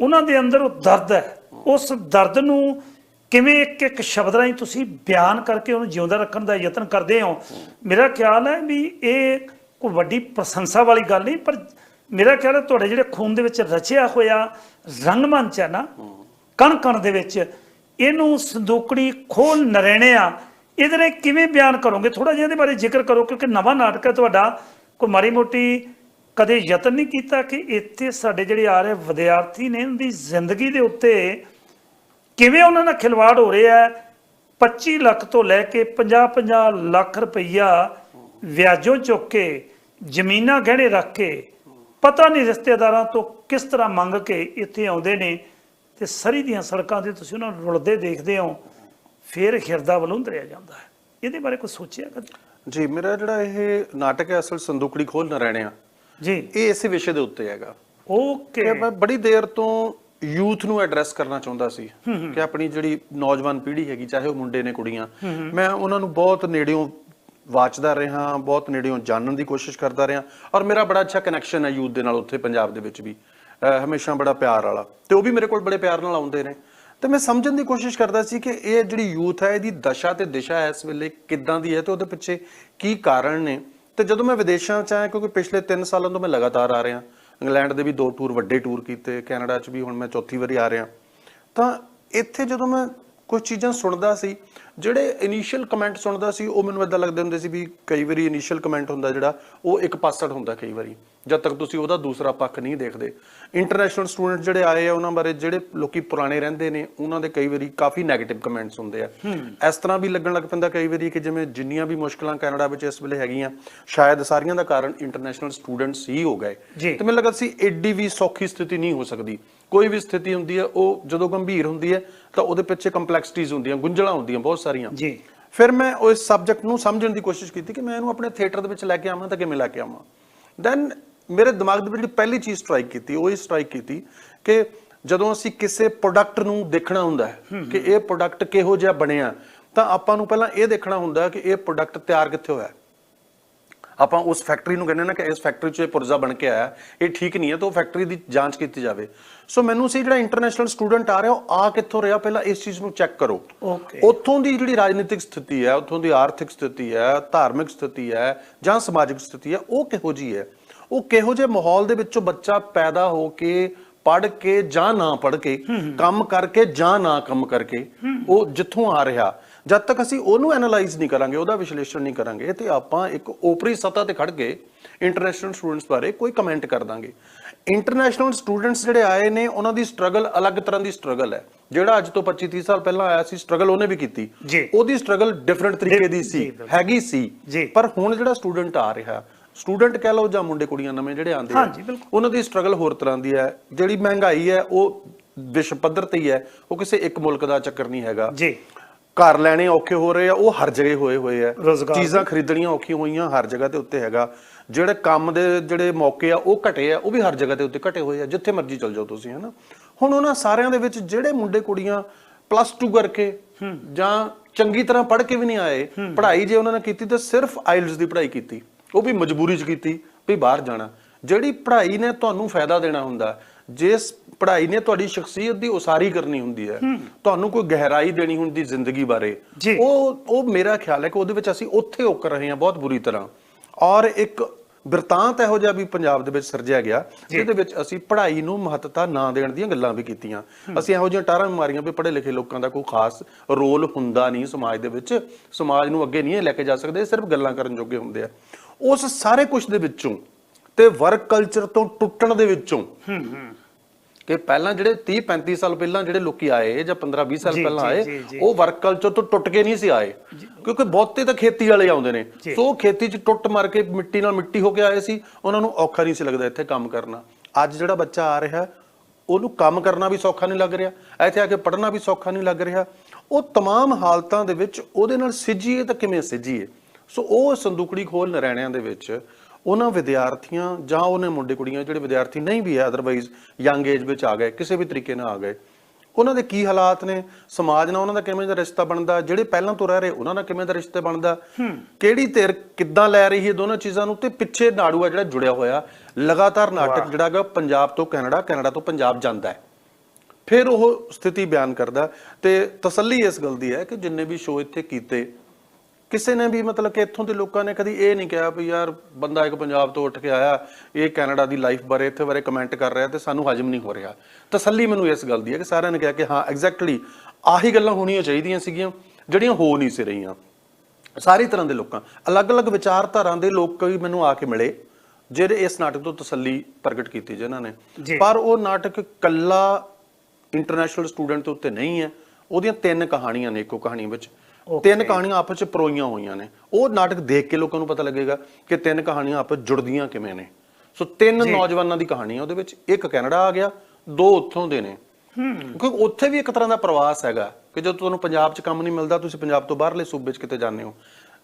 ਉਹਨਾਂ ਦੇ ਅੰਦਰ ਉਹ ਦਰਦ ਹੈ। ਉਸ ਦਰਦ ਨੂੰ ਕਿਵੇਂ ਇੱਕ ਇੱਕ ਸ਼ਬਦ ਰਾਹੀਂ ਤੁਸੀਂ ਬਿਆਨ ਕਰਕੇ ਉਹਨੂੰ ਜਿਉਂਦਾ ਰੱਖਣ ਦਾ ਯਤਨ ਕਰਦੇ ਹੋ? ਮੇਰਾ ਖਿਆਲ ਹੈ ਵੀ ਇਹ ਕੋਈ ਵੱਡੀ ਪ੍ਰਸ਼ੰਸਾ ਵਾਲੀ ਗੱਲ ਨਹੀਂ, ਪਰ ਮੇਰਾ ਖਿਆਲ ਹੈ ਤੁਹਾਡੇ ਜਿਹੜੇ ਖੂਨ ਦੇ ਵਿੱਚ ਰਚਿਆ ਹੋਇਆ ਰੰਗਮੰਚ ਹੈ ਨਾ ਕਣ ਕਣ ਦੇ ਵਿੱਚ, ਇਹਨੂੰ ਸੰਦੂਕੜੀ ਖੋਲ ਨਰੇਣਿਆ, ਇਹਦੇ ਨਾਲ ਕਿਵੇਂ ਬਿਆਨ ਕਰੋਗੇ? ਥੋੜਾ ਜਿਹਾ ਇਹਦੇ ਬਾਰੇ ਜ਼ਿਕਰ ਕਰੋ, ਕਿਉਂਕਿ ਨਵਾਂ ਨਾਟਕ ਹੈ ਤੁਹਾਡਾ, ਕੋਈ ਮਾੜੀ ਮੋਟੀ ਕਦੇ ਯਤਨ ਨਹੀਂ ਕੀਤਾ ਕਿ ਇੱਥੇ ਸਾਡੇ ਜਿਹੜੇ ਆ ਰਹੇ ਵਿਦਿਆਰਥੀ ਨੇ ਇਹਨਾਂ ਦੀ ਜ਼ਿੰਦਗੀ ਦੇ ਉੱਤੇ ਕਿਵੇਂ ਉਹਨਾਂ ਨਾਲ ਖਿਲਵਾੜ ਹੋ ਰਿਹਾ ਹੈ? 25 ਲੱਖ ਤੋਂ ਲੈ ਕੇ 50-50 ਲੱਖ ਰੁਪਈਆ ਵਿਆਜੋਂ ਚੁੱਕ ਕੇ, ਜ਼ਮੀਨਾਂ ਗਹਿਣੇ ਰੱਖ ਕੇ, ਪਤਾ ਨਹੀਂ ਰਿਸ਼ਤੇਦਾਰਾਂ ਤੋਂ ਕਿਸ ਤਰ੍ਹਾਂ ਮੰਗ ਕੇ ਇੱਥੇ ਆਉਂਦੇ ਨੇ ਤੇ ਸਰੀ ਦੀਆਂ ਸੜਕਾਂ ਤੇ ਤੁਸੀਂ ਉਹਨਾਂ ਨੂੰ ਰੁਲਦੇ ਦੇਖਦੇ ਹੋ, ਫਿਰ ਹਿਰਦਾ ਵਲੂੰਦਰਿਆ ਜਾਂਦਾ ਹੈ। ਇਹਦੇ ਬਾਰੇ ਕੁਝ ਸੋਚਿਆ ਕਦੇ? ਜੀ, ਮੇਰਾ ਜਿਹੜਾ ਇਹ ਨਾਟਕ ਹੈ, ਅਸਲ ਸੰਦੂਕੜੀ ਖੋਲ ਨਾ ਰਹਿਣਿਆ ਜੀ। ਇਹ ਇਸੇ ਵਿਸ਼ੇ ਦੇ ਉੱਤੇ ਹੈਗਾ। ਓਕੇ। ਮੈਂ ਬੜੀ ਦੇਰ ਤੋਂ ਯੂਥ ਨੂੰ ਐਡਰੈਸ ਕਰਨਾ ਚਾਹੁੰਦਾ ਸੀ ਕਿ ਆਪਣੀ ਜਿਹੜੀ ਨੌਜਵਾਨ ਪੀੜ੍ਹੀ ਹੈਗੀ ਚਾਹੇ ਉਹ ਮੁੰਡੇ ਨੇ ਕੁੜੀਆਂ। ਮੈਂ ਉਹਨਾਂ ਨੂੰ ਬਹੁਤ ਨੇੜਿਓਂ ਵਾਚਦਾ ਰਿਹਾ ਬਹੁਤ ਨੇੜਿਓਂ ਜਾਣਨ ਦੀ ਕੋਸ਼ਿਸ਼ ਕਰਦਾ ਰਿਹਾ। ਔਰ ਮੇਰਾ ਬੜਾ ਅੱਛਾ ਕਨੈਕਸ਼ਨ ਹੈ ਯੂਥ ਦੇ ਨਾਲ ਉੱਥੇ ਪੰਜਾਬ ਦੇ ਵਿੱਚ ਵੀ। ਹਮੇਸ਼ਾ ਬੜਾ ਪਿਆਰ ਵਾਲਾ। ਤੇ ਉਹ ਵੀ ਮੇਰੇ ਕੋਲ ਬੜੇ ਪਿਆਰ ਨਾਲ ਆਉਂਦੇ ਨੇ। ਤੇ ਮੈਂ ਸਮਝਣ ਦੀ ਕੋਸ਼ਿਸ਼ ਕਰਦਾ ਸੀ ਕਿ ਇਹ ਜਿਹੜੀ ਯੂਥ ਹੈ ਇਹਦੀ ਦਸ਼ਾ ਤੇ ਦਿਸ਼ਾ ਇਸ ਵੇਲੇ ਕਿੱਦਾਂ ਦੀ ਹੈ ਤੇ ਉਹਦੇ ਪਿੱਛੇ ਕੀ ਕਾਰਨ ਨੇ। ਤੇ ਜਦੋਂ ਮੈਂ ਵਿਦੇਸ਼ਾਂ ਚ ਆਇਆ, ਕਿਉਂਕਿ ਪਿਛਲੇ 3 ਸਾਲਾਂ ਤੋਂ ਮੈਂ ਲਗਾਤਾਰ ਆ ਰਿਹਾ। ਇੰਗਲੈਂਡ ਦੇ ਵੀ ਦੋ ਟੂਰ ਵੱਡੇ ਟੂਰ ਕੀਤੇ, ਕੈਨੇਡਾ ਚ ਵੀ ਹੁਣ ਮੈਂ ਚੌਥੀ ਵਾਰੀ ਆ ਰਿਹਾ। ਤਾਂ ਇੱਥੇ ਜਦੋਂ ਮੈਂ ਕੁਝ ਚੀਜ਼ਾਂ ਸੁਣਦਾ ਸੀ। ਜਿਹੜੇ ਇਨੀਸ਼ੀਅਲ ਕਮੈਂਟ ਸੁਣਦਾ ਸੀ ਉਹ ਮੈਨੂੰ ਇਦਾਂ ਲੱਗਦੇ ਹੁੰਦੇ ਸੀ ਵੀ ਕਈ ਵਾਰੀ ਇਨੀਸ਼ੀਅਲ ਕਮੈਂਟ ਹੁੰਦਾ ਜਿਹੜਾ ਉਹ ਇੱਕ ਪਾਸੜ ਹੁੰਦਾ ਕਈ ਵਾਰੀ। ਜਦ ਤੱਕ ਤੁਸੀਂ ਉਹਦਾ ਦੂਸਰਾ ਪੱਖ ਨਹੀਂ ਦੇਖਦੇ। ਇੰਟਰਨੈਸ਼ਨਲ ਸਟੂਡੈਂਟ ਜਿਹੜੇ ਆਏ ਆ ਉਹਨਾਂ ਬਾਰੇ ਜਿਹੜੇ ਲੋਕੀ ਪੁਰਾਣੇ ਰਹਿੰਦੇ ਨੇ ਉਹਨਾਂ ਦੇ ਕਈ ਵਾਰੀ ਕਾਫੀ 네ਗੇਟਿਵ ਕਮੈਂਟਸ ਹੁੰਦੇ ਆ। ਇਸ ਤਰ੍ਹਾਂ ਵੀ ਲੱਗਣ ਲੱਗ ਪੈਂਦਾ ਕਈ ਵਾਰੀ ਕਿ ਜਿਵੇਂ ਜਿੰਨੀਆਂ ਵੀ ਮੁਸ਼ਕਲਾਂ ਕੈਨੇਡਾ ਵਿੱਚ ਇਸ ਵੇਲੇ ਹੈਗੀਆਂ ਸ਼ਾਇਦ ਸਾਰੀਆਂ ਦਾ ਕਾਰਨ ਇੰਟਰਨੈਸ਼ਨਲ ਸਟੂਡੈਂਟਸ ਹੀ ਹੋ ਗਏ। ਤੇ ਮੈਨੂੰ ਲੱਗਾ ਸੀ ਐਡੀ ਵੀ ਸੌਖੀ ਸਥਿਤੀ ਨਹੀਂ ਹੋ ਸਕਦੀ। ਕੋਈ ਵੀ ਸਥਿਤੀ ਹੁੰਦੀ ਹੈ ਉਹ ਜਦੋਂ ਗੰਭੀਰ ਹੁੰਦੀ ਹੈ ਤਾਂ ਉਹਦੇ ਪਿੱਛੇ ਕੰਪਲੈਕਸਿਟੀਜ਼ ਹੁੰਦੀਆਂ ਗੁੰਝਲਾਂ ਹੁੰਦੀਆਂ ਬਹੁਤ ਸਾਰੀਆਂ। ਜੀ। ਫਿਰ ਮੈਂ ਉਸ ਸਬਜੈਕਟ ਨੂੰ ਸਮਝਣ ਦੀ ਕੋਸ਼ਿਸ਼ ਕੀਤੀ ਕਿ ਮੈਂ ਇਹਨੂੰ ਆਪਣੇ ਥੀਏਟਰ ਦੇ ਵਿੱਚ ਲੈ ਕੇ ਆਵਾਂ ਤਾਂ ਕਿਵੇਂ ਲੈ ਕੇ ਆਵਾਂ। ਦੈਨ ਮੇਰੇ ਦਿਮਾਗ ਦੇ ਵਿੱਚ ਜਿਹੜੀ ਪਹਿਲੀ ਚੀਜ਼ ਸਟ੍ਰਾਈਕ ਕੀਤੀ ਉਹ ਇਹ ਸਟ੍ਰਾਈਕ ਕੀਤੀ ਕਿ ਜਦੋਂ ਅਸੀਂ ਕਿਸੇ ਪ੍ਰੋਡਕਟ ਨੂੰ ਦੇਖਣਾ ਹੁੰਦਾ ਹੈ ਕਿ ਇਹ ਪ੍ਰੋਡਕਟ ਕਿਹੋ ਜਿਹਾ ਬਣਿਆ ਤਾਂ ਆਪਾਂ ਨੂੰ ਪਹਿਲਾਂ ਇਹ ਦੇਖਣਾ ਹੁੰਦਾ ਕਿ ਇਹ ਪ੍ਰੋਡਕਟ ਤਿਆਰ ਕਿੱਥੇ ਹੋਇਆ ਹੈ। ਆਪਾਂ ਉਸ ਫੈਕਟਰੀ ਨੂੰ ਕਹਿੰਦੇ ਨਾ ਕਿ ਇਸ ਫੈਕਟਰੀ 'ਚ ਇਹ ਪੁਰਜ਼ਾ ਬਣ ਕੇ ਆਇਆ ਇਹ ਠੀਕ ਨਹੀਂ ਹੈ ਤਾਂ ਉਹ ਫੈਕਟਰੀ ਦੀ ਜਾਂਚ ਕੀਤੀ ਜਾਵੇ। ਸੋ ਮੈਨੂੰ ਸੀ ਜਿਹੜਾ ਇੰਟਰਨੈਸ਼ਨਲ ਸਟੂਡੈਂਟ ਆ ਰਿਹਾ ਉਹ ਆ ਕਿੱਥੋਂ ਰਿਹਾ? ਪਹਿਲਾਂ ਇਸ ਚੀਜ਼ ਨੂੰ ਚੈੱਕ ਕਰੋ. ਉੱਥੋਂ ਦੀ ਜਿਹੜੀ ਰਾਜਨੀਤਿਕ ਸਥਿਤੀ ਹੈ ਉੱਥੋਂ ਦੀ ਆਰਥਿਕ ਸਥਿਤੀ ਹੈ ਧਾਰਮਿਕ ਸਥਿਤੀ ਹੈ ਜਾਂ ਸਮਾਜਿਕ ਸਥਿਤੀ ਹੈ ਉਹ ਕਿਹੋ ਜੀ ਹੈ? ਉਹ ਕਿਹੋ ਜਿਹੇ ਮਾਹੌਲ ਦੇ ਵਿੱਚੋਂ ਬੱਚਾ ਪੈਦਾ ਹੋ ਕੇ ਪੜ੍ਹ ਕੇ ਜਾਂ ਨਾ ਪੜ੍ਹ ਕੇ ਕੰਮ ਕਰਕੇ ਜਾਂ ਨਾ ਕੰਮ ਕਰਕੇ ਉਹ ਜਿੱਥੋਂ ਆ ਰਿਹਾ ਜਦ ਤੱਕ ਅਸੀਂ ਉਹਨੂੰ ਐਨਾਲਾਈਜ਼ ਨਹੀਂ ਕਰਾਂਗੇ ਉਹਦਾ ਵਿਸ਼ਲੇਸ਼ਣ ਨਹੀਂ ਕਰਾਂਗੇ ਤੇ ਆਪਾਂ ਇੱਕ ਓਪਰੀ ਸਤਹ ਤੇ ਖੜ ਕੇ ਇੰਟਰਨੈਸ਼ਨਲ ਸਟੂਡੈਂਟਸ ਬਾਰੇ ਕੋਈ ਕਮੈਂਟ ਕਰ ਦਾਂਗੇ ਇੰਟਰਨੈਸ਼ਨਲ ਸਟੂਡੈਂਟਸ ਜਿਹੜੇ ਆਏ ਨੇ ਉਹਨਾਂ ਦੀ ਸਟਰਗਲ ਅਲੱਗ ਤਰ੍ਹਾਂ ਦੀ ਸਟਰਗਲ ਹੈ ਜਿਹੜਾ ਅੱਜ ਤੋਂ 25 30 ਸਾਲ ਪਹਿਲਾਂ ਆਇਆ ਸੀ ਸਟਰਗਲ ਉਹਨੇ ਵੀ ਕੀਤੀ। ਉਹਦੀ ਸਟਰਗਲ ਡਿਫਰੈਂਟ ਤਰੀਕੇ ਦੀ ਸੀ। ਹੈਗੀ ਸੀ। ਪਰ ਹੁਣ ਜਿਹੜਾ ਸਟੂਡੈਂਟ ਆ ਰਿਹਾ ਸਟੂਡੈਂਟ ਕਹਿ ਲਓ ਜਾਂ ਮੁੰਡੇ ਕੁੜੀਆਂ ਨਵੇਂ ਜਿਹੜੇ ਆਉਂਦੇ ਆ। ਉਹਨਾਂ ਦੀ ਸਟਰਗਲ ਹੋਰ ਤਰ੍ਹਾਂ ਦੀ ਹੈ ਜਿਹੜੀ ਮਹਿੰਗਾਈ ਹੈ ਉਹ ਵਿਸ਼ਵ ਪੱਧਰ ਤੇ ਹੀ ਹੈ ਉਹ ਕਿਸੇ ਇੱਕ ਮੁਲਕ ਦਾ ਚੱਕਰ ਨਹੀਂ ਹੈਗਾ ਜੀ ਘਰ ਲੈਣੇ ਔਖੇ ਹੋ ਰਹੇ ਆ ਉਹ ਹਰ ਜਗ੍ਹਾ ਹੋਏ ਹੋਏ ਆ। ਰੁਜ਼ਗਾਰ ਚੀਜ਼ਾਂ ਖਰੀਦਣੀਆਂ ਔਖੀਆਂ ਹੋਈਆਂ ਹਰ ਜਗ੍ਹਾ ਤੇ ਉੱਤੇ ਹੈਗਾ। ਜਿਹੜੇ ਕੰਮ ਦੇ ਜਿਹੜੇ ਮੌਕੇ ਆ ਉਹ ਘਟੇ ਆ ਉਹ ਵੀ ਹਰ ਜਗ੍ਹਾ ਤੇ ਉੱਤੇ ਘਟੇ ਹੋਏ ਆ ਜਿੱਥੇ ਮਰਜ਼ੀ ਚਲ ਜਾਓ ਤੁਸੀਂ ਹਨਾ? ਹੁਣ ਉਹਨਾਂ ਸਾਰਿਆਂ ਦੇ ਵਿੱਚ ਜਿਹੜੇ ਮੁੰਡੇ ਕੁੜੀਆਂ ਪਲੱਸ 2 ਕਰਕੇ ਜਾਂ ਚੰਗੀ ਤਰ੍ਹਾਂ ਪੜ੍ਹ ਕੇ ਵੀ ਨਹੀਂ ਆਏ ਪੜ੍ਹਾਈ ਜੇ ਉਹਨਾਂ ਨੇ ਕੀਤੀ ਤਾਂ ਸਿਰਫ ਆਇਲਸ ਦੀ ਪੜ੍ਹਾਈ ਕੀਤੀ। ਉਹ ਵੀ ਮਜਬੂਰੀ 'ਚ ਕੀਤੀ ਵੀ ਬਾਹਰ ਜਾਣਾ। ਜਿਹੜੀ ਪੜ੍ਹਾਈ ਨੇ ਤੁਹਾਨੂੰ ਫਾਇਦਾ ਦੇਣਾ ਹੁੰਦਾ ਜਿਸ ਪੜ੍ਹਾਈ ਨੇ ਤੁਹਾਡੀ ਸ਼ਖਸੀਅਤ ਦੀ ਉਸਾਰੀ ਕਰਨੀ ਹੁੰਦੀ ਹੈ ਤੁਹਾਨੂੰ ਕੋਈ ਗਹਿਰਾਈ ਦੇਣੀ ਹੁੰਦੀ ਜ਼ਿੰਦਗੀ ਬਾਰੇ। ਜੀ। ਉਹ ਉਹ ਮੇਰਾ ਖਿਆਲ ਹੈ ਕਿ ਉਹਦੇ ਵਿੱਚ ਅਸੀਂ ਉੱਥੇ ਉਕਰ ਰਹੇ ਹਾਂ ਬਹੁਤ ਬੁਰੀ ਤਰ੍ਹਾਂ। ਔਰ ਇੱਕ ਬਿਰਤਾਂਤ ਇਹੋ ਜਿਹਾ ਵੀ ਪੰਜਾਬ ਦੇ ਵਿੱਚ ਸਿਰਜਿਆ ਗਿਆ ਜਿਹਦੇ ਵਿੱਚ ਅਸੀਂ ਪੜ੍ਹਾਈ ਨੂੰ ਮਹੱਤਤਾ ਨਾ ਦੇਣ ਦੀਆਂ ਗੱਲਾਂ ਵੀ ਕੀਤੀਆਂ। ਅਸੀਂ ਇਹੋ ਜਿਹੀਆਂ ਟਾਰਾਂ ਮਾਰੀਆਂ ਵੀ ਪੜ੍ਹੇ ਲਿਖੇ ਲੋਕਾਂ ਦਾ ਕੋਈ ਖਾਸ ਰੋਲ ਹੁੰਦਾ ਨਹੀਂ ਸਮਾਜ ਦੇ ਵਿੱਚ। ਸਮਾਜ ਨੂੰ ਅੱਗੇ ਨਹੀਂ ਲੈ ਕੇ ਜਾ ਸਕਦੇ ਸਿਰਫ ਗੱਲਾਂ ਕਰਨ ਜੋਗੇ ਹੁੰਦੇ ਆ। ਉਸ ਸਾਰੇ ਕੁਝ ਦੇ ਵਿੱਚੋਂ ਤੇ ਵਰਕ ਕਲਚਰ ਤੋਂ ਟੁੱਟਣ ਦੇ ਵਿੱਚੋਂ ਕਿ ਪਹਿਲਾਂ ਜਿਹੜੇ 30 35 ਸਾਲ ਪਹਿਲਾਂ ਜਿਹੜੇ ਲੋਕੀ ਆਏ ਜਾਂ 15 20 ਸਾਲ ਜੀ, ਪਹਿਲਾਂ ਜੀ, ਆਏ ਜੀ, ਜੀ। ਉਹ ਵਰਕ ਕਲਚਰ ਤੋਂ ਟੁੱਟ ਕੇ ਨਹੀਂ ਸੀ ਆਏ ਕਿਉਂਕਿ ਬਹੁਤੇ ਤਾਂ ਖੇਤੀ ਵਾਲੇ ਆਉਂਦੇ ਨੇ ਜੀ। ਸੋ ਉਹ ਖੇਤੀ 'ਚ ਟੁੱਟ ਮਾਰ ਕੇ ਮਿੱਟੀ ਨਾਲ ਮਿੱਟੀ ਹੋ ਕੇ ਆਏ ਸੀ ਉਹਨਾਂ ਨੂੰ ਔਖਾ ਨਹੀਂ ਸੀ ਲੱਗਦਾ ਇੱਥੇ ਕੰਮ ਕਰਨਾ ਅੱਜ ਜਿਹੜਾ ਬੱਚਾ ਆ ਰਿਹਾ ਉਹਨੂੰ ਕੰਮ ਕਰਨਾ ਵੀ ਸੌਖਾ ਨਹੀਂ ਲੱਗ ਰਿਹਾ ਇੱਥੇ ਆ ਕੇ ਪੜ੍ਹਨਾ ਵੀ ਸੌਖਾ ਨਹੀਂ ਲੱਗ ਰਿਹਾ ਉਹ तमाम ਹਾਲਤਾਂ ਦੇ ਵਿੱਚ ਉਹਦੇ ਨਾਲ ਸਿੱਝੀਏ ਤਾਂ ਕਿਵੇਂ ਸਿੱਝੀਏ ਸੋ ਉਹ ਸੰਦੂਕੜੀ ਖੋਲ ਨਰੈਣਿਆਂ ਦੇ ਵਿੱਚ ਉਹਨਾਂ ਵਿਦਿਆਰਥੀਆਂ ਜਾਂ ਉਹਨੇ ਮੁੰਡੇ ਕੁੜੀਆਂ ਜਿਹੜੇ ਵਿਦਿਆਰਥੀ ਨਹੀਂ ਵੀ ਹੈ ਅਦਰਵਾਈਜ਼ ਯੰਗ ਏਜ ਵਿੱਚ ਆ ਗਏ ਕਿਸੇ ਵੀ ਤਰੀਕੇ ਨਾਲ ਆ ਗਏ ਉਹਨਾਂ ਦੇ ਕੀ ਹਾਲਾਤ ਨੇ? ਸਮਾਜ ਨਾਲ ਉਹਨਾਂ ਦਾ ਕਿਵੇਂ ਦਾ ਰਿਸ਼ਤਾ ਬਣਦਾ? ਜਿਹੜੇ ਪਹਿਲਾਂ ਤੋਂ ਰਹਿ ਰਹੇ ਉਹਨਾਂ ਨਾਲ ਕਿਵੇਂ ਦਾ ਰਿਸ਼ਤਾ ਬਣਦਾ? ਕਿਹੜੀ ਧਿਰ ਕਿੱਦਾਂ ਲੈ ਰਹੀ ਹੈ ਦੋਨੋਂ ਚੀਜ਼ਾਂ ਨੂੰ? ਤੇ ਪਿੱਛੇ ਨਾੜੂ ਆ ਜਿਹੜਾ ਜੁੜਿਆ ਹੋਇਆ ਲਗਾਤਾਰ ਨਾਟਕ ਜਿਹੜਾ ਹੈਗਾ ਪੰਜਾਬ ਤੋਂ ਕੈਨੇਡਾ ਕੈਨੇਡਾ ਤੋਂ ਪੰਜਾਬ ਜਾਂਦਾ ਹੈ। ਫਿਰ ਉਹ ਸਥਿਤੀ ਬਿਆਨ ਕਰਦਾ ਤੇ ਤਸੱਲੀ ਇਸ ਗੱਲ ਦੀ ਹੈ ਕਿ ਜਿੰਨੇ ਵੀ ਸ਼ੋਅ ਇੱਥੇ ਕੀਤੇ ਕਿਸੇ ਨੇ ਵੀ ਮਤਲਬ ਕਿ ਇੱਥੋਂ ਦੇ ਲੋਕਾਂ ਨੇ ਕਦੀ ਇਹ ਨਹੀਂ ਕਿਹਾ ਵੀ ਯਾਰ ਬੰਦਾ ਇੱਕ ਪੰਜਾਬ ਤੋਂ ਉੱਠ ਕੇ ਆਇਆ ਇਹ ਕੈਨੇਡਾ ਦੀ ਲਾਈਫ ਬਾਰੇ ਇੱਥੇ ਬਾਰੇ ਕਮੈਂਟ ਕਰ ਰਿਹਾ ਤੇ ਸਾਨੂੰ ਹਜਮ ਨਹੀਂ ਹੋ ਰਿਹਾ। ਤਸੱਲੀ ਮੈਨੂੰ ਇਸ ਗੱਲ ਦੀ ਹੈ ਕਿ ਸਾਰਿਆਂ ਨੇ ਕਿਹਾ ਕਿ ਹਾਂ ਐਗਜ਼ੈਕਟਲੀ ਆਹੀ ਗੱਲਾਂ ਹੋਣੀਆਂ ਚਾਹੀਦੀਆਂ ਸੀਗੀਆਂ ਜਿਹੜੀਆਂ ਹੋ ਨਹੀਂ ਸੀ ਰਹੀਆਂ। ਸਾਰੀ ਤਰ੍ਹਾਂ ਦੇ ਲੋਕਾਂ ਅਲੱਗ-ਅਲੱਗ ਵਿਚਾਰਧਾਰਾ ਦੇ ਲੋਕ ਵੀ ਮੈਨੂੰ ਆ ਕੇ ਮਿਲੇ ਜਿਹੜੇ ਇਸ ਨਾਟਕ ਤੋਂ ਤਸੱਲੀ ਪ੍ਰਗਟ ਕੀਤੀ ਜਿਨ੍ਹਾਂ ਨੇ। ਪਰ ਉਹ ਨਾਟਕ ਕੱਲਾ ਇੰਟਰਨੈਸ਼ਨਲ ਸਟੂਡੈਂਟ ਦੇ ਉੱਤੇ ਨਹੀਂ ਹੈ ਉਹਦੀਆਂ ਤਿੰਨ ਕਹਾਣੀਆਂ ਨੇ ਇੱਕੋ ਕਹਾਣੀ ਵਿੱਚ। ਤਿੰਨ ਕਹਾਣੀਆਂ ਆਪਸ ਵਿੱਚ ਪਰੋਈਆਂ ਹੋਈਆਂ ਨੇ। ਉਹ ਨਾਟਕ ਦੇਖ ਕੇ ਲੋਕਾਂ ਨੂੰ ਪਤਾ ਲੱਗੇਗਾ ਕਿ ਤਿੰਨ ਕਹਾਣੀਆਂ ਆਪਸ ਜੁੜਦੀਆਂ ਕਿਵੇਂ ਨੇ। ਸੋ ਤਿੰਨ ਨੌਜਵਾਨਾਂ ਦੀ ਕਹਾਣੀ ਹੈ ਉਹਦੇ ਵਿੱਚ ਇੱਕ ਕੈਨੇਡਾ ਆ ਗਿਆ ਦੋ ਉੱਥੋਂ ਦੇ ਨੇ। ਕਿਉਂਕਿ ਉੱਥੇ ਵੀ ਇੱਕ ਤਰ੍ਹਾਂ ਦਾ ਪ੍ਰਵਾਸ ਹੈਗਾ ਕਿ ਜਦੋਂ ਤੁਹਾਨੂੰ ਪੰਜਾਬ 'ਚ ਕੰਮ ਨਹੀਂ ਮਿਲਦਾ ਤੁਸੀਂ ਪੰਜਾਬ ਤੋਂ ਬਾਹਰਲੇ ਸੂਬੇ 'ਚ ਕਿਤੇ ਜਾਂਦੇ ਹੋ।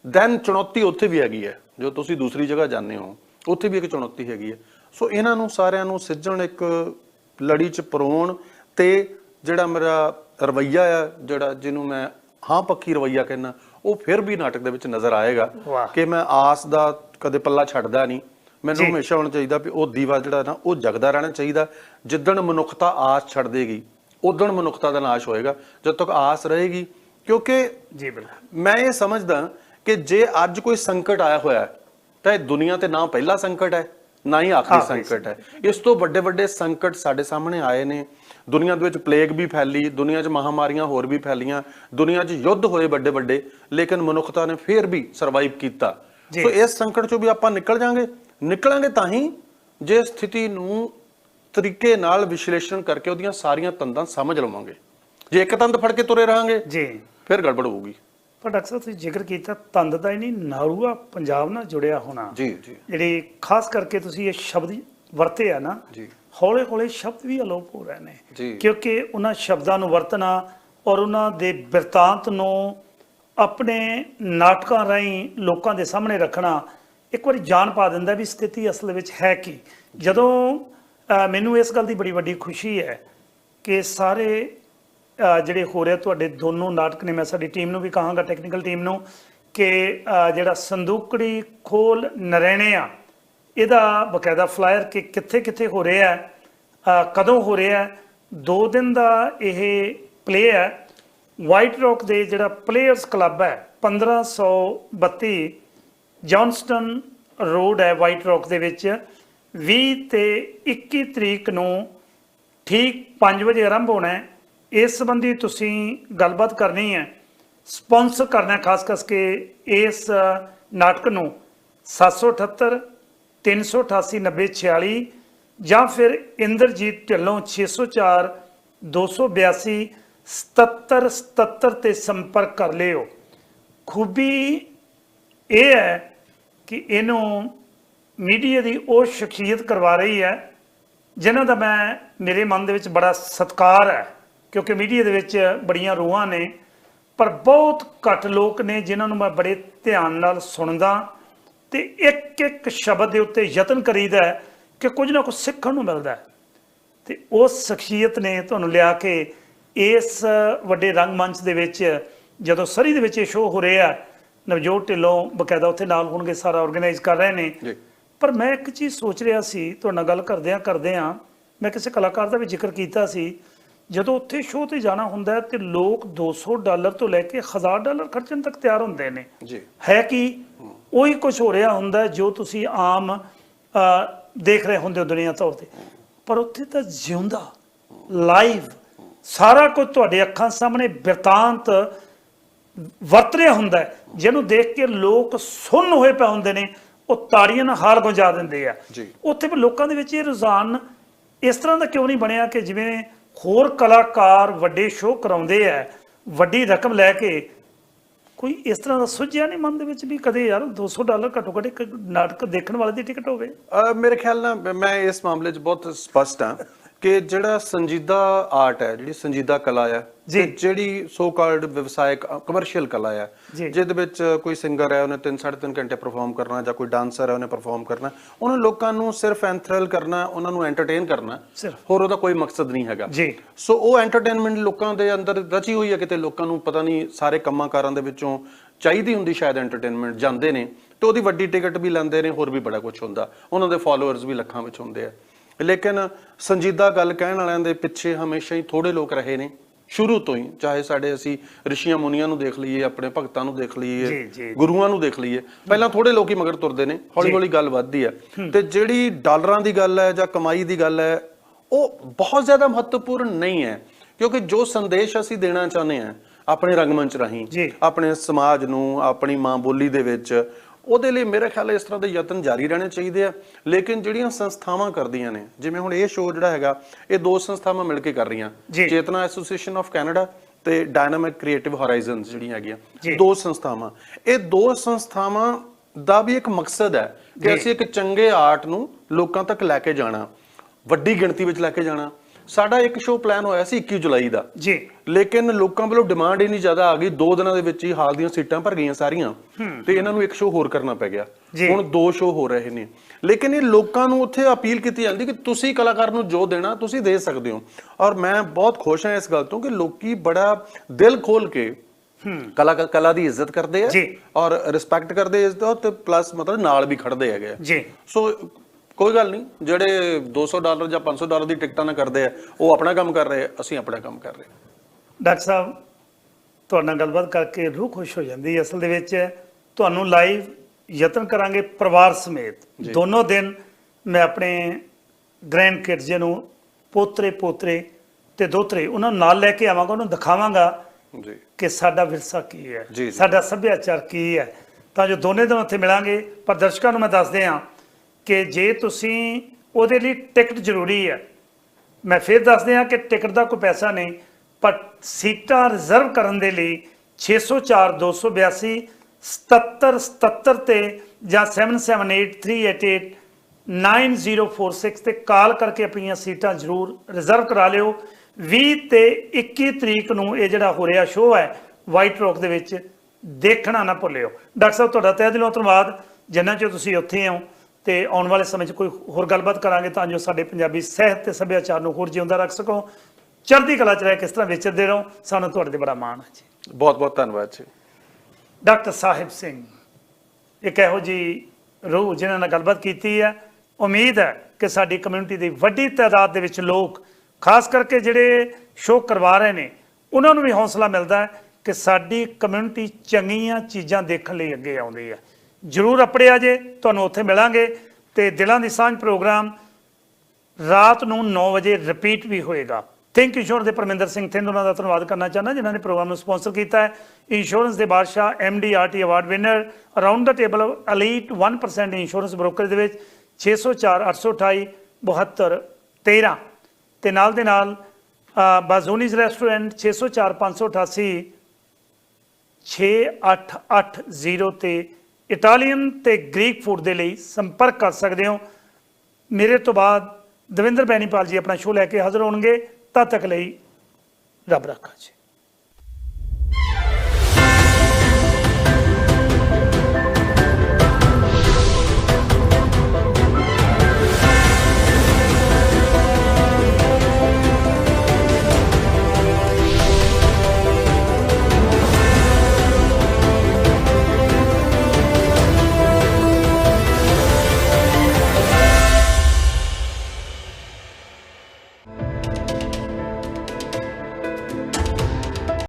ਦੈਨ ਚੁਣੌਤੀ ਉੱਥੇ ਵੀ ਹੈਗੀ ਹੈ ਜੋ ਤੁਸੀਂ ਦੂਸਰੀ ਜਗ੍ਹਾ ਜਾਂਦੇ ਹੋ ਉੱਥੇ ਵੀ ਇੱਕ ਚੁਣੌਤੀ ਹੈਗੀ ਹੈ। ਸੋ ਇਹਨਾਂ ਨੂੰ ਸਾਰਿਆਂ ਨੂੰ ਸਿੱਝਣ ਇੱਕ ਲੜੀ 'ਚ ਪਰੋਣ ਤੇ ਜਿਹੜਾ ਮੇਰਾ ਰਵਈਆ ਆ ਜਿਹੜਾ ਜਿਹਨੂੰ ਮੈਂ ਹਾਂ ਪੱਕੀ ਰਵਈਆ ਕਹਿੰਦਾ ਉਹ ਫਿਰ ਵੀ ਨਾਟਕ ਦੇ ਵਿੱਚ ਨਜ਼ਰ ਆਏਗਾ। ਕਿ ਮੈਂ ਆਸ ਦਾ ਕਦੇ ਪੱਲਾ ਛੱਡਦਾ ਨਹੀਂ। ਮੈਨੂੰ। ਹਮੇਸ਼ਾ ਹੋਣਾ ਚਾਹੀਦਾ ਵੀ ਉਹ ਦੀਵਾ ਜਿਹੜਾ ਨਾ ਉਹ ਜਗਦਾ ਰਹਿਣਾ ਚਾਹੀਦਾ। ਜਿੱਦਣ ਮਨੁੱਖਤਾ ਆਸ ਛੱਡ ਦੇਗੀ ਉਦੋਂ ਮਨੁੱਖਤਾ ਦਾ ਨਾਸ਼ ਹੋਏਗਾ ਜਦ ਤੱਕ ਆਸ ਰਹੇਗੀ। ਕਿਉਂਕਿ ਜੀ ਬਿਲਕੁਲ। ਮੈਂ ਇਹ ਸਮਝਦਾ ਕਿ ਜੇ ਅੱਜ ਕੋਈ ਸੰਕਟ ਆਇਆ ਹੋਇਆ ਤਾਂ ਇਹ ਦੁਨੀਆ ਤੇ ਨਾ ਪਹਿਲਾ ਸੰਕਟ ਹੈ ਨਾ ਹੀ ਆਖਰੀ ਸੰਕਟ ਹੈ। ਇਸ ਤੋਂ ਵੱਡੇ ਵੱਡੇ ਸੰਕਟ ਸਾਡੇ ਸਾਹਮਣੇ ਆਏ ਨੇ। ਦੁਨੀਆ ਦੇ ਵਿੱਚ ਪਲੇਗ ਵੀ ਫੈਲੀ ਦੁਨੀਆ 'ਚ ਮਹਾਮਾਰੀਆਂ ਹੋਰ ਵੀ ਫੈਲੀਆਂ ਦੁਨੀਆ 'ਚ ਯੁੱਧ ਹੋਏ ਵੱਡੇ ਵੱਡੇ ਲੇਕਿਨ ਮਨੁੱਖਤਾ ਨੇ ਫੇਰ ਵੀ ਸਰਵਾਈਵ ਕੀਤਾ। ਸੋ ਇਸ ਸੰਕਟ 'ਚੋਂ ਵੀ ਆਪਾਂ ਨਿਕਲ ਜਾਾਂਗੇ? ਨਿਕਲਾਂਗੇ ਤਾਂ ਹੀ ਜੇ ਸਥਿਤੀ ਨੂੰ ਤਰੀਕੇ ਨਾਲ ਵਿਸ਼ਲੇਸ਼ਣ ਕਰਕੇ ਉਹਦੀਆਂ ਸਾਰੀਆਂ ਤੰਦਾਂ ਸਮਝ ਲਵਾਂਗੇ। ਜੇ ਇੱਕ ਤੰਦ ਫੜ ਕੇ ਤੁਰੇ ਰਹਾਂਗੇ ਜੀ। ਫਿਰ ਗੜਬੜ ਹੋਊਗੀ। ਪਰ ਡਾਕਟਰ ਸਾਹਿਬ ਤੁਸੀਂ ਜ਼ਿਕਰ ਕੀਤਾ ਤੰਦ ਦਾ ਹੀ ਨਹੀਂ ਨਾਰੂਆ ਪੰਜਾਬ ਨਾਲ ਜੁੜਿਆ ਹੋਣਾ। ਜੀ ਜੀ। ਜਿਹੜੀ ਖਾਸ ਕਰਕੇ ਤੁਸੀਂ ਇਹ ਸ਼ਬਦ ਵਰਤੇ ਆ ਨਾ ਜੀ। ਹੌਲੇ ਹੌਲੇ ਸ਼ਬਦ ਵੀ ਅਲੋਪ ਹੋ ਰਹੇ ਨੇ। ਕਿਉਂਕਿ ਉਹਨਾਂ ਸ਼ਬਦਾਂ ਨੂੰ ਵਰਤਣਾ ਔਰ ਉਹਨਾਂ ਦੇ ਬਿਰਤਾਂਤ ਨੂੰ ਆਪਣੇ ਨਾਟਕਾਂ ਰਾਹੀਂ ਲੋਕਾਂ ਦੇ ਸਾਹਮਣੇ ਰੱਖਣਾ ਇੱਕ ਵਾਰੀ ਜਾਣ ਪਾ ਦਿੰਦਾ ਵੀ ਸਥਿਤੀ ਅਸਲ ਵਿੱਚ ਹੈ ਕੀ ਜਦੋਂ ਮੈਨੂੰ ਇਸ ਗੱਲ ਦੀ ਬੜੀ ਵੱਡੀ ਖੁਸ਼ੀ ਹੈ ਕਿ ਸਾਰੇ ਜਿਹੜੇ ਹੋ ਰਿਹਾ ਤੁਹਾਡੇ ਦੋਨੋਂ ਨਾਟਕ ਨੇ ਮੈਂ ਸਾਡੀ ਟੀਮ ਨੂੰ ਵੀ ਕਹਾਂਗਾ ਟੈਕਨੀਕਲ ਟੀਮ ਨੂੰ ਕਿ ਜਿਹੜਾ ਸੰਦੂਕੜੀ ਖੋਲ ਨਰੈਣੇ ਆ ਇਹਦਾ ਬਕਾਇਦਾ ਫਲਾਇਰ ਕਿ ਕਿੱਥੇ ਕਿੱਥੇ ਹੋ ਰਿਹਾ ਹੈ ਕਦੋਂ ਹੋ ਰਿਹਾ ਹੈ, ਦੋ ਦਿਨ ਦਾ ਇਹ ਪਲੇ ਹੈ। ਵਾਈਟ ਰੌਕ ਦੇ ਜਿਹੜਾ ਪਲੇਅਰਸ ਕਲੱਬ ਹੈ 1532 ਜੌਨਸਟਨ ਰੋਡ ਹੈ ਵਾਈਟ ਰੌਕ ਦੇ ਵਿੱਚ। 20 ਤੇ 21 ਤਰੀਕ ਨੂੰ ਠੀਕ 5 ਵਜੇ ਆਰੰਭ ਹੋਣਾ ਹੈ। ਇਸ ਸੰਬੰਧੀ ਤੁਸੀਂ ਗੱਲਬਾਤ ਕਰਨੀ ਹੈ। ਸਪਾਂਸਰ ਕਰਨਾ ਹੈ, ਖਾਸ ਕਰਕੇ ਇਸ ਨਾਟਕ ਨੂੰ। 778 388 9046 ਜਾਂ ਫਿਰ ਇੰਦਰਜੀਤ ਢਿੱਲੋਂ 604 282 77 77 ਤੇ ਸੰਪਰਕ ਕਰ ਲਿਓ। ਖੂਬੀ ਇਹ ਹੈ ਕਿ ਇਹਨੂੰ ਮੀਡੀਆ ਦੀ ਉਹ ਸ਼ਖਸੀਅਤ ਕਰਵਾ ਰਹੀ ਹੈ, ਜਿਨ੍ਹਾਂ ਦਾ ਮੈਂ ਮੇਰੇ ਮਨ ਦੇ ਵਿੱਚ ਬੜਾ ਸਤਿਕਾਰ ਹੈ, ਕਿਉਂਕਿ ਮੀਡੀਆ ਦੇ ਵਿੱਚ ਬੜੀਆਂ ਰੂਹਾਂ ਨੇ, ਪਰ ਬਹੁਤ ਘੱਟ ਲੋਕ ਨੇ ਜਿਨ੍ਹਾਂ ਨੂੰ ਮੈਂ ਬੜੇ ਧਿਆਨ ਨਾਲ ਸੁਣਦਾ ਤੇ ਇੱਕ ਇੱਕ ਸ਼ਬਦ ਦੇ ਉੱਤੇ ਯਤਨ ਕਰੀਦਾ ਕਿ ਕੁਝ ਨਾ ਕੁਝ ਸਿੱਖਣ ਨੂੰ ਮਿਲਦਾ ਤੇ ਉਸ ਸ਼ਖਸੀਅਤ ਨੇ ਤੁਹਾਨੂੰ ਲਿਆ ਕੇ ਇਸ ਵੱਡੇ ਰੰਗਮੰਚ ਦੇ ਵਿੱਚ ਜਦੋਂ ਸਰੀ ਦੇ ਵਿੱਚ ਇਹ ਸ਼ੋਅ ਹੋ ਰਿਹਾ ਨਵਜੋਤ ਢਿੱਲੋਂ ਬਕਾਇਦਾ ਉੱਥੇ ਨਾਲ ਹੋਣਗੇ ਸਾਰਾ ਆਰਗੇਨਾਈਜ਼ ਕਰ ਰਹੇ ਨੇ। ਪਰ ਮੈਂ ਇੱਕ ਚੀਜ਼ ਸੋਚ ਰਿਹਾ ਸੀ ਤੁਹਾਡੇ ਨਾਲ ਗੱਲ ਕਰਦਿਆਂ ਕਰਦਿਆਂ ਮੈਂ ਕਿਸੇ ਕਲਾਕਾਰ ਦਾ ਵੀ ਜ਼ਿਕਰ ਕੀਤਾ ਸੀ ਜਦੋਂ ਉੱਥੇ ਸ਼ੋਅ ਤੇ ਜਾਣਾ ਹੁੰਦਾ ਹੈ ਤੇ ਲੋਕ 200 ਡਾਲਰ ਤੋਂ ਲੈ ਕੇ 1000 ਡਾਲਰ ਖਰਚਣ ਤੱਕ ਤਿਆਰ ਹੁੰਦੇ ਨੇ। ਜੀ। ਹੈ ਕਿ? ਉਹੀ ਕੁਝ ਹੋ ਰਿਹਾ ਹੁੰਦਾ ਜੋ ਤੁਸੀਂ ਆਮ ਦੇਖ ਰਹੇ ਹੁੰਦੇ ਹੋ ਦੁਨੀਆ ਤੌਰ ਤੇ। ਪਰ ਉੱਥੇ ਤਾਂ ਜਿਉਂਦਾ ਲਾਈਵ ਸਾਰਾ ਕੁਝ ਤੁਹਾਡੇ ਅੱਖਾਂ ਸਾਹਮਣੇ ਬਿਰਤਾਂਤ ਵਰਤ ਰਿਹਾ ਹੁੰਦਾ ਜਿਹਨੂੰ ਦੇਖ ਕੇ ਲੋਕ ਸੁੰਨ ਹੋਏ ਪਏ ਹੁੰਦੇ ਨੇ ਉਹ ਤਾੜੀਆਂ ਨਾਲ ਹਾਲ ਗੁੰਜਾ ਦਿੰਦੇ ਆ। ਜੀ। ਉੱਥੇ ਵੀ ਲੋਕਾਂ ਦੇ ਵਿੱਚ ਇਹ ਰੁਝਾਨ ਇਸ ਤਰ੍ਹਾਂ ਦਾ ਕਿਉਂ ਨਹੀਂ ਬਣਿਆ ਕਿ ਜਿਵੇਂ ਹੋਰ ਕਲਾਕਾਰ ਵੱਡੇ ਸ਼ੋਅ ਕਰਾਉਂਦੇ ਆ, ਵੱਡੀ ਰਕਮ ਲੈ ਕੇ, ਕੋਈ ਇਸ ਤਰ੍ਹਾਂ ਦਾ ਸੁਝਿਆ ਨਹੀਂ ਮਨ ਦੇ ਵਿੱਚ ਵੀ ਕਦੇ ਯਾਰ 200 ਡਾਲਰ ਘੱਟੋ ਘੱਟ ਇੱਕ ਨਾਟਕ ਦੇਖਣ ਵਾਲੇ ਦੀ ਟਿਕਟ ਹੋਵੇ? ਮੇਰੇ ਖਿਆਲ ਨਾਲ ਮੈਂ ਇਸ ਮਾਮਲੇ 'ਚ ਬਹੁਤ ਸਪਸ਼ਟ ਹਾਂ। ਕਿ ਜਿਹੜਾ ਸੰਜੀਦਾ ਆਰਟ ਹੈ ਜਿਹੜੀ ਸੰਜੀਦਾ ਕਲਾ ਹੈ। ਤੇ ਜਿਹੜੀ ਸੋ ਕਾਲਡ ਵਿਵਸਾਇਕ ਕਮਰਸ਼ੀਅਲ ਕਲਾ ਹੈ। ਜਿਹਦੇ ਵਿੱਚ ਕੋਈ ਸਿੰਗਰ ਹੈ ਉਹਨੇ 3 3.5 ਘੰਟੇ ਪਰਫਾਰਮ ਕਰਨਾ ਜਾਂ ਕੋਈ ਡਾਂਸਰ ਹੈ ਉਹਨੇ ਪਰਫਾਰਮ ਕਰਨਾ ਉਹਨਾਂ ਲੋਕਾਂ ਨੂੰ ਸਿਰਫ ਐਂਥਰਲ ਕਰਨਾ ਉਹਨਾਂ ਨੂੰ ਐਂਟਰਟੇਨ ਕਰਨਾ। ਹੋਰ ਉਹਦਾ ਕੋਈ ਮਕਸਦ ਨਹੀਂ ਹੈਗਾ ਸੋ ਉਹ ਐਂਟਰਟੇਨਮੈਂਟ ਲੋਕਾਂ ਦੇ ਅੰਦਰ ਰਚੀ ਹੋਈ ਹੈ ਕਿਤੇ ਲੋਕਾਂ ਨੂੰ ਪਤਾ ਨਹੀਂ ਸਾਰੇ ਕੰਮਾਂ ਕਾਰਾਂ ਦੇ ਵਿੱਚੋਂ ਚਾਹੀਦੀ ਹੁੰਦੀ ਸ਼ਾਇਦ ਐਂਟਰਟੇਨਮੈਂਟ ਜਾਂਦੇ ਨੇ ਤੇ ਉਹਦੀ ਵੱਡੀ ਟਿਕਟ ਵੀ ਲੈਂਦੇ ਨੇ ਹੋਰ ਵੀ ਬੜਾ ਕੁਝ ਹੁੰਦਾ ਉਹਨਾਂ ਦੇ ਫਾਲੋਅਰਸ ਵੀ ਲੱਖਾਂ ਵਿੱਚ ਹੁੰਦੇ ਆ ਲੇਕਿਨ ਸੰਜੀਦਾ ਗੱਲ ਕਹਿਣ ਵਾਲਿਆਂ ਦੇ ਪਿੱਛੇ ਹਮੇਸ਼ਾ ਹੀ ਥੋੜੇ ਲੋਕ ਰਹੇ ਨੇ। ਸ਼ੁਰੂ ਤੋਂ ਹੀ ਚਾਹੇ ਸਾਡੇ ਅਸੀਂ ਰਿਸ਼ੀਆਂ ਮੁਨੀਆਂ ਨੂੰ ਦੇਖ ਲਈਏ ਆਪਣੇ ਭਗਤਾਂ ਨੂੰ ਦੇਖ ਲਈਏ। ਗੁਰੂਆਂ ਨੂੰ ਦੇਖ ਲਈਏ ਪਹਿਲਾਂ ਥੋੜੇ ਲੋਕੀ ਮਗਰ ਤੁਰਦੇ ਨੇ ਹੌਲੀ ਹੌਲੀ ਗੱਲ ਵੱਧਦੀ ਹੈ। ਤੇ ਜਿਹੜੀ ਡਾਲਰਾਂ ਦੀ ਗੱਲ ਹੈ ਜਾਂ ਕਮਾਈ ਦੀ ਗੱਲ ਹੈ ਉਹ ਬਹੁਤ ਜ਼ਿਆਦਾ ਮਹੱਤਵਪੂਰਨ ਨਹੀਂ ਹੈ। ਕਿਉਂਕਿ ਜੋ ਸੰਦੇਸ਼ ਅਸੀਂ ਦੇਣਾ ਚਾਹੁੰਦੇ ਹਾਂ ਆਪਣੇ ਰੰਗਮੰਚ ਰਾਹੀਂ। ਆਪਣੇ ਸਮਾਜ ਨੂੰ ਆਪਣੀ ਮਾਂ ਬੋਲੀ ਦੇ ਵਿੱਚ ਉਹਦੇ ਲਈ ਮੇਰੇ ਖਿਆਲ ਇਸ ਤਰ੍ਹਾਂ ਦੇ ਯਤਨ ਜਾਰੀ ਰਹਿਣੇ ਚਾਹੀਦੇ ਆ ਲੇਕਿਨ ਜਿਹੜੀਆਂ ਸੰਸਥਾਵਾਂ ਕਰਦੀਆਂ ਨੇ ਜਿਵੇਂ ਹੁਣ ਇਹ ਸ਼ੋਅ ਜਿਹੜਾ ਹੈਗਾ ਇਹ ਦੋ ਸੰਸਥਾਵਾਂ ਮਿਲ ਕੇ ਕਰ ਰਹੀਆਂ। ਚੇਤਨਾ ਐਸੋਸੀਏਸ਼ਨ ਆਫ ਕੈਨੇਡਾ ਤੇ ਡਾਇਨਾਮਿਕ ਕ੍ਰੀਏਟਿਵ ਹੋਰਾਈਜ਼ਨਸ ਜਿਹੜੀਆਂ। ਹੈਗੀਆਂ ਦੋ ਸੰਸਥਾਵਾਂ ਇਹ ਦੋ ਸੰਸਥਾਵਾਂ ਦਾ ਵੀ ਇੱਕ ਮਕਸਦ ਹੈ ਕਿ। ਅਸੀਂ ਇੱਕ ਚੰਗੇ ਆਰਟ ਨੂੰ ਲੋਕਾਂ ਤੱਕ ਲੈ ਕੇ ਜਾਣਾ ਵੱਡੀ ਗਿਣਤੀ ਵਿੱਚ ਲੈ ਕੇ ਜਾਣਾ ਸਾਡਾ ਇੱਕ ਸ਼ੋਅ ਪਲਾਨ ਹੋਇਆ ਸੀ 21 ਜੁਲਾਈ ਦਾ। ਜੀ। ਲੇਕਿਨ ਲੋਕਾਂ ਵੱਲੋਂ ਡਿਮਾਂਡ ਇੰਨੀ ਜ਼ਿਆਦਾ ਆ ਗਈ ਦੋ ਦਿਨਾਂ ਦੇ ਵਿੱਚ ਹੀ ਹਾਲ ਦੀਆਂ ਸੀਟਾਂ ਭਰ ਗਈਆਂ ਸਾਰੀਆਂ। ਤੇ ਇਹਨਾਂ ਨੂੰ ਇੱਕ ਸ਼ੋਅ ਹੋਰ ਕਰਨਾ ਪੈ ਗਿਆ। ਹੁਣ ਦੋ ਸ਼ੋਅ ਹੋ ਰਹੇ ਨੇ। ਲੇਕਿਨ ਇਹ ਲੋਕਾਂ ਨੂੰ ਉੱਥੇ ਅਪੀਲ ਕੀਤੀ ਜਾਂਦੀ ਕਿ ਤੁਸੀਂ ਕਲਾਕਾਰ ਨੂੰ ਜੋ ਦੇਣਾ ਤੁਸੀਂ ਦੇ ਸਕਦੇ ਹੋ। ਔਰ ਮੈਂ ਬਹੁਤ ਖੁਸ਼ ਹਾਂ ਇਸ ਗੱਲ ਤੋਂ ਕਿ ਲੋਕੀ ਬੜਾ ਦਿਲ ਖੋਲ ਕੇ ਕਲਾ ਕਲਾ ਦੀ ਇੱਜ਼ਤ ਕਰਦੇ ਆ। ਔਰ ਰਿਸਪੈਕਟ ਕਰਦੇ ਇਸ ਦਾ ਤੇ ਪਲੱਸ ਮਤਲਬ ਨਾਲ ਵੀ ਖੜਦੇ ਹੈਗੇ ਜੀ। ਸੋ ਕੋਈ ਗੱਲ ਨਹੀਂ ਜਿਹੜੇ 200 ਡਾਲਰ ਜਾਂ 500 ਡਾਲਰ ਦੀ ਟਿਕਟਾਂ ਨਾਲ ਕਰਦੇ ਆ ਉਹ ਆਪਣਾ ਕੰਮ ਕਰ ਰਹੇ ਅਸੀਂ ਆਪਣਾ ਕੰਮ ਕਰ ਰਹੇ ਹਾਂ ਡਾਕਟਰ ਸਾਹਿਬ ਤੁਹਾਡੇ ਨਾਲ ਗੱਲਬਾਤ ਕਰਕੇ ਰੂਹ ਖੁਸ਼ ਹੋ ਜਾਂਦੀ ਹੈ। ਅਸਲ ਦੇ ਵਿੱਚ ਤੁਹਾਨੂੰ ਲਾਈਵ ਯਤਨ ਕਰਾਂਗੇ ਪਰਿਵਾਰ ਸਮੇਤ। ਦੋਨੋਂ ਦਿਨ ਮੈਂ ਆਪਣੇ ਗ੍ਰੈਂਡ ਕਿਡਸ ਨੂੰ ਪੋਤਰੇ ਪੋਤਰੇ ਤੇ ਦੋਤਰੇ ਉਹਨਾਂ ਨੂੰ ਨਾਲ ਲੈ ਕੇ ਆਵਾਂਗਾ ਉਹਨਾਂ ਨੂੰ ਦਿਖਾਵਾਂਗਾ ਜੀ। ਕਿ ਸਾਡਾ ਵਿਰਸਾ ਕੀ ਹੈ। ਸਾਡਾ ਸੱਭਿਆਚਾਰ ਕੀ ਹੈ। ਤਾਂ ਜੋ ਦੋਨੇ ਦਿਨ ਉੱਥੇ ਮਿਲਾਂਗੇ ਪਰ ਦਰਸ਼ਕਾਂ ਨੂੰ ਮੈਂ ਦੱਸ ਦਿਆਂ ਕਿ ਜੇ ਤੁਸੀਂ ਉਹਦੇ ਲਈ ਟਿਕਟ ਜ਼ਰੂਰੀ ਹੈ ਮੈਂ ਫਿਰ ਦੱਸ ਦਿਆਂ ਕਿ ਟਿਕਟ ਦਾ ਕੋਈ ਪੈਸਾ ਨਹੀਂ, ਪਰ ਸੀਟਾਂ ਰਿਜ਼ਰਵ ਕਰਨ ਦੇ ਲਈ 604 282 77 77 ਤੇ ਜਾਂ 778388 9046 ਤੇ ਕਾਲ ਕਰਕੇ ਆਪਣੀਆਂ ਸੀਟਾਂ ਜ਼ਰੂਰ ਰਿਜ਼ਰਵ ਕਰਾ ਲਿਓ। 20 ਤੇ 21 ਤਰੀਕ ਨੂੰ ਇਹ ਜਿਹੜਾ ਹੋ ਰਿਹਾ ਸ਼ੋਅ ਹੈ ਵਾਈਟ ਰੌਕ ਦੇ ਵਿੱਚ, ਦੇਖਣਾ ਨਾ ਭੁੱਲਿਓ। ਡਾਕਟਰ ਸਾਹਿਬ, ਤੁਹਾਡਾ ਤਹਿ ਦਿਲੋਂ ਧੰਨਵਾਦ। ਜਿੰਨਾ ਚਿਰ ਤੁਸੀਂ ਉੱਥੇ ਹੋ ਤੇ ਆਉਣ ਵਾਲੇ ਸਮੇਂ 'ਚ ਕੋਈ ਹੋਰ ਗੱਲਬਾਤ ਕਰਾਂਗੇ ਤਾਂ ਜੋ ਸਾਡੇ ਪੰਜਾਬੀ ਸਾਹਿਤ ਤੇ ਸੱਭਿਆਚਾਰ ਨੂੰ ਹੋਰ ਜਿਉਂਦਾ ਰੱਖ ਸਕੋ। ਚੜ੍ਹਦੀ ਕਲਾ 'ਚ ਰਹਿ ਕਿਸ ਤਰ੍ਹਾਂ ਵਿਚਰਦੇ ਰਹੋ। ਸਾਨੂੰ ਤੁਹਾਡੇ ਤੇ ਬੜਾ ਮਾਣ ਹੈ ਜੀ। ਬਹੁਤ ਬਹੁਤ ਧੰਨਵਾਦ ਜੀ। ਡਾਕਟਰ ਸਾਹਿਬ ਸਿੰਘ ਇੱਕ ਇਹੋ ਜੀ ਰੂਹ ਜਿਨ੍ਹਾਂ ਨਾਲ ਗੱਲਬਾਤ ਕੀਤੀ ਹੈ। ਉਮੀਦ ਹੈ ਕਿ ਸਾਡੀ ਕਮਿਊਨਿਟੀ ਦੀ ਵੱਡੀ ਤਾਦਾਦ ਦੇ ਵਿੱਚ ਲੋਕ ਖਾਸ ਕਰਕੇ ਜਿਹੜੇ ਸ਼ੋਅ ਕਰਵਾ ਰਹੇ ਨੇ ਉਹਨਾਂ ਨੂੰ ਵੀ ਹੌਸਲਾ ਮਿਲਦਾ ਹੈ ਕਿ ਸਾਡੀ ਕਮਿਊਨਿਟੀ ਚੰਗੀਆਂ ਚੀਜ਼ਾਂ ਦੇਖਣ ਲਈ ਅੱਗੇ ਆਉਂਦੀ ਹੈ। ਜਰੂਰ ਅਪੜਿਆ ਜੇ ਤੁਹਾਨੂੰ ਉੱਥੇ ਮਿਲਾਂਗੇ। ਤੇ ਦਿਲਾਂ ਦੀ ਸਾਂਝ ਪ੍ਰੋਗਰਾਮ ਰਾਤ ਨੂੰ 9 ਵਜੇ ਰਿਪੀਟ ਵੀ ਹੋਏਗਾ। ਥਿੰਕ ਇੰਸ਼ੋਰੈਂਸ ਦੇ ਪਰਮਿੰਦਰ ਸਿੰਘ ਥਿੰਦ ਉਹਨਾਂ ਦਾ ਧੰਨਵਾਦ ਕਰਨਾ ਚਾਹੁੰਦਾ ਜਿਨ੍ਹਾਂ ਨੇ ਪ੍ਰੋਗਰਾਮ ਨੂੰ ਸਪਾਂਸਰ ਕੀਤਾ ਹੈ। ਇੰਸ਼ੋਰੈਂਸ ਦੇ ਬਾਦਸ਼ਾਹ MDRT award winner around the table elite 1% insurance broker ਦੇ ਵਿੱਚ 604 828 72 13 ਤੇ ਨਾਲ ਦੇ ਨਾਲ ਅ, ਬਾਜ਼ੂਨੀਜ਼ ਰੈਸਟੋਰੈਂਟ 604 588 6880 ਤੇ ਇਟਾਲੀਅਨ ਤੇ ਗ੍ਰੀਕ ਫੂਡ ਦੇ ਲਈ ਸੰਪਰਕ ਕਰ ਸਕਦੇ ਹੋ। ਮੇਰੇ ਤੋਂ ਬਾਅਦ ਦਵਿੰਦਰ ਬੈਨੀਪਾਲ ਜੀ ਆਪਣਾ ਸ਼ੋਅ ਲੈ ਕੇ ਹਾਜ਼ਰ ਹੋਣਗੇ। ਤਦ ਤੱਕ ਲਈ ਰੱਬ ਰੱਖਾ ਜੀ।